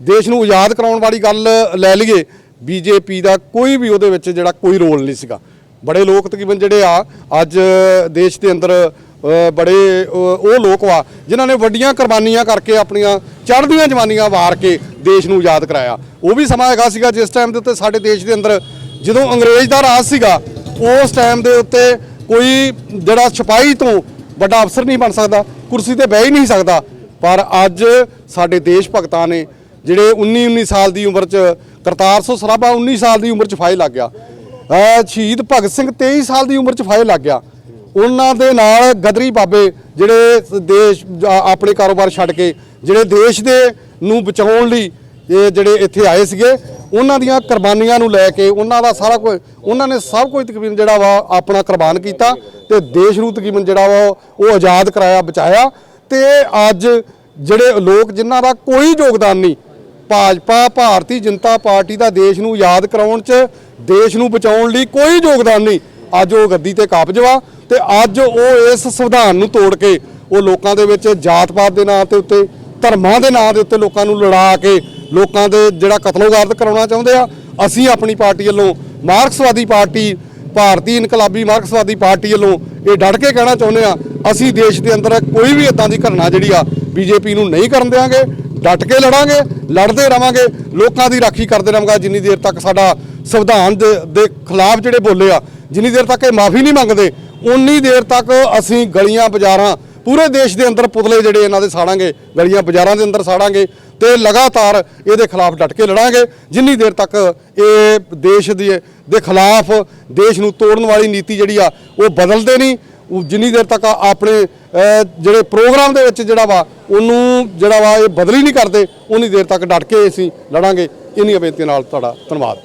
ਦੇਸ਼ ਨੂੰ ਆਜ਼ਾਦ ਕਰਾਉਣ ਵਾਲੀ ਗੱਲ ਲੈ ਲਈਏ ਬੀਜੇਪੀ ਦਾ ਕੋਈ ਵੀ ਉਹਦੇ ਵਿੱਚ ਜਿਹੜਾ ਕੋਈ ਰੋਲ ਨਹੀਂ ਸੀਗਾ। ਬੜੇ ਲੋਕ ਤਕਰੀਬਨ ਜਿਹੜੇ ਆ, ਅੱਜ ਦੇਸ਼ ਦੇ ਅੰਦਰ ਬੜੇ ਉਹ ਲੋਕ ਵਾ ਜਿਨ੍ਹਾਂ ਨੇ ਵੱਡੀਆਂ ਕੁਰਬਾਨੀਆਂ ਕਰਕੇ ਆਪਣੀਆਂ, ਚੜ੍ਹਦੀਆਂ ਜਵਾਨੀਆਂ ਵਾਰ ਕੇ ਦੇਸ਼ ਨੂੰ ਆਜ਼ਾਦ ਕਰਾਇਆ। ਉਹ ਵੀ ਸਮਾਂ ਹੈਗਾ ਸੀਗਾ ਜਿਸ ਟਾਈਮ ਦੇ ਉੱਤੇ ਸਾਡੇ ਦੇਸ਼ ਦੇ ਅੰਦਰ ਜਦੋਂ ਅੰਗਰੇਜ਼ ਦਾ ਰਾਜ ਸੀਗਾ, ਉਸ ਟਾਈਮ ਦੇ ਉੱਤੇ ਕੋਈ ਜਿਹੜਾ ਸਿਪਾਹੀ ਤੋਂ ਵੱਡਾ ਅਫਸਰ ਨਹੀਂ ਬਣ ਸਕਦਾ, ਕੁਰਸੀ ਤੇ ਬਹਿ ਹੀ ਨਹੀਂ ਸਕਦਾ। ਪਰ ਅੱਜ ਸਾਡੇ ਦੇਸ਼ ਭਗਤਾਂ ਨੇ ਜਿਹੜੇ 19 19 ਸਾਲ ਦੀ ਉਮਰ 'ਚ ਕਰਤਾਰ ਸੋ ਸਰਾਭਾ 19 ਸਾਲ ਦੀ ਉਮਰ 'ਚ ਫਾਇਲ ਲੱਗ ਗਿਆ। ਸ਼ਹੀਦ ਭਗਤ ਸਿੰਘ 23 ਸਾਲ ਦੀ ਉਮਰ 'ਚ ਫਾਇਲ ਲੱਗ ਗਿਆ। ਉਹਨਾਂ ਦੇ ਨਾਲ ਗਦਰੀ ਬਾਬੇ ਜਿਹੜੇ ਦੇਸ਼ ਆਪਣੇ ਕਾਰੋਬਾਰ ਛੱਡ ਕੇ ਜਿਹੜੇ ਦੇਸ਼ ਦੇ ਨੂੰ ਬਚਾਉਣ ਲਈ ਇਹ ਜਿਹੜੇ ਇੱਥੇ ਆਏ ਸੀਗੇ, ਉਹਨਾਂ ਦੀਆਂ ਕੁਰਬਾਨੀਆਂ ਨੂੰ ਲੈ ਕੇ ਉਹਨਾਂ ਦਾ ਸਾਰਾ ਕੁਝ, ਉਹਨਾਂ ਨੇ ਸਭ ਕੁਝ ਤਕਰੀਬਨ ਜਿਹੜਾ ਵਾ ਆਪਣਾ ਕੁਰਬਾਨ ਕੀਤਾ ਤੇ ਦੇਸ਼ ਨੂੰ ਤਕਰੀਬਨ ਜਿਹੜਾ ਵਾ ਉਹ ਆਜ਼ਾਦ ਕਰਾਇਆ, ਬਚਾਇਆ ਤੇ ਅੱਜ ਜਿਹੜੇ ਲੋਕ ਜਿਨ੍ਹਾਂ ਦਾ ਕੋਈ ਯੋਗਦਾਨ ਨਹੀਂ ਭਾਜਪਾ ਭਾਰਤੀ ਜਨਤਾ ਪਾਰਟੀ ਦਾ ਦੇਸ਼ ਨੂੰ ਯਾਦ ਕਰਾਉਣ 'ਚ ਦੇਸ਼ ਨੂੰ ਬਚਾਉਣ ਲਈ ਕੋਈ ਯੋਗਦਾਨ ਨਹੀਂ। ਅੱਜ ਉਹ ਗੱਦੀ ਤੇ ਕਾਬਜ ਵਾ ਤੇ ਅੱਜ ਉਹ ਇਸ ਸੰਵਿਧਾਨ ਨੂੰ ਤੋੜ ਕੇ ਉਹ ਲੋਕਾਂ ਦੇ ਵਿੱਚ ਜਾਤ-ਪਾਤ ਦੇ ਨਾਂ ਤੇ ਉੱਤੇ, ਧਰਮਾਂ ਦੇ ਨਾਂ ਦੇ ਉੱਤੇ ਲੋਕਾਂ ਨੂੰ ਲੜਾ ਕੇ ਲੋਕਾਂ ਦੇ ਜਿਹੜਾ ਕਤਲੋਗਾਰਤ ਕਰਾਉਣਾ ਚਾਹੁੰਦੇ ਆ, ਅਸੀਂ ਆਪਣੀ ਪਾਰਟੀ ਵੱਲੋਂ ਮਾਰਕਸਵਾਦੀ ਪਾਰਟੀ, ਭਾਰਤੀ ਇਨਕਲਾਬੀ ਮਾਰਕਸਵਾਦੀ ਪਾਰਟੀ ਵੱਲੋਂ ਇਹ ਡਟ ਕੇ ਕਹਿਣਾ ਚਾਹੁੰਦੇ ਆ, ਅਸੀਂ ਦੇਸ਼ ਦੇ ਅੰਦਰ ਕੋਈ ਵੀ ਇਦਾਂ ਦੀ ਘਟਨਾ ਜਿਹੜੀ ਆ, ਬੀਜੇਪੀ ਨੂੰ ਨਹੀਂ ਕਰਨ ਦੇਵਾਂਗੇ ਡਟ ਕੇ ਲੜਾਂਗੇ, ਲੜਦੇ ਰਵਾਂਗੇ, ਲੋਕਾਂ ਦੀ ਰਾਖੀ ਕਰਦੇ ਰਵਾਂਗਾ। ਜਿੰਨੀ ਦੇਰ ਤੱਕ ਸਾਡਾ ਸੰਵਿਧਾਨ ਦੇ ਦੇ ਖਿਲਾਫ ਜਿਹੜੇ ਬੋਲੇ ਆ, ਜਿੰਨੀ ਦੇਰ ਤੱਕ ਇਹ ਮਾਫੀ ਨਹੀਂ ਮੰਗਦੇ, ਉਨੀ ਦੇਰ ਤੱਕ ਅਸੀਂ ਗਲੀਆਂ ਬਾਜ਼ਾਰਾਂ, ਪੂਰੇ ਦੇਸ਼ ਦੇ ਅੰਦਰ ਪੁਤਲੇ ਜਿਹੜੇ ਇਹਨਾਂ ਦੇ ਸਾੜਾਂਗੇ, ਗਲੀਆਂ ਬਾਜ਼ਾਰਾਂ ਦੇ ਅੰਦਰ ਸਾੜਾਂਗੇ ਤੇ ਲਗਾਤਾਰ ਇਹਦੇ ਖਿਲਾਫ ਡਟ ਕੇ ਲੜਾਂਗੇ। ਜਿੰਨੀ ਦੇਰ ਤੱਕ ਇਹ ਦੇਸ਼ ਦੀ ਦੇ ਖਿਲਾਫ ਦੇਸ਼ ਨੂੰ ਤੋੜਨ ਵਾਲੀ ਨੀਤੀ ਜਿਹੜੀ ਆ, ਉਹ ਬਦਲਦੇ ਨਹੀਂ। ਉਹ ਜਿੰਨੀ ਦੇਰ ਤੱਕ ਆਪਣੇ ਜਿਹੜੇ ਪ੍ਰੋਗਰਾਮ ਦੇ ਵਿੱਚ ਜਿਹੜਾ ਵਾ, ਉਹਨੂੰ ਜਿਹੜਾ ਵਾ ਇਹ ਬਦਲੀ ਨਹੀਂ ਕਰਦੇ, ਉਨੀ ਦੇਰ ਤੱਕ ਡਟ ਕੇ ਅਸੀਂ ਲੜਾਂਗੇ। ਇੰਨੀਆਂ ਬੇਨਤੀਆਂ ਨਾਲ ਤੁਹਾਡਾ ਧੰਨਵਾਦ।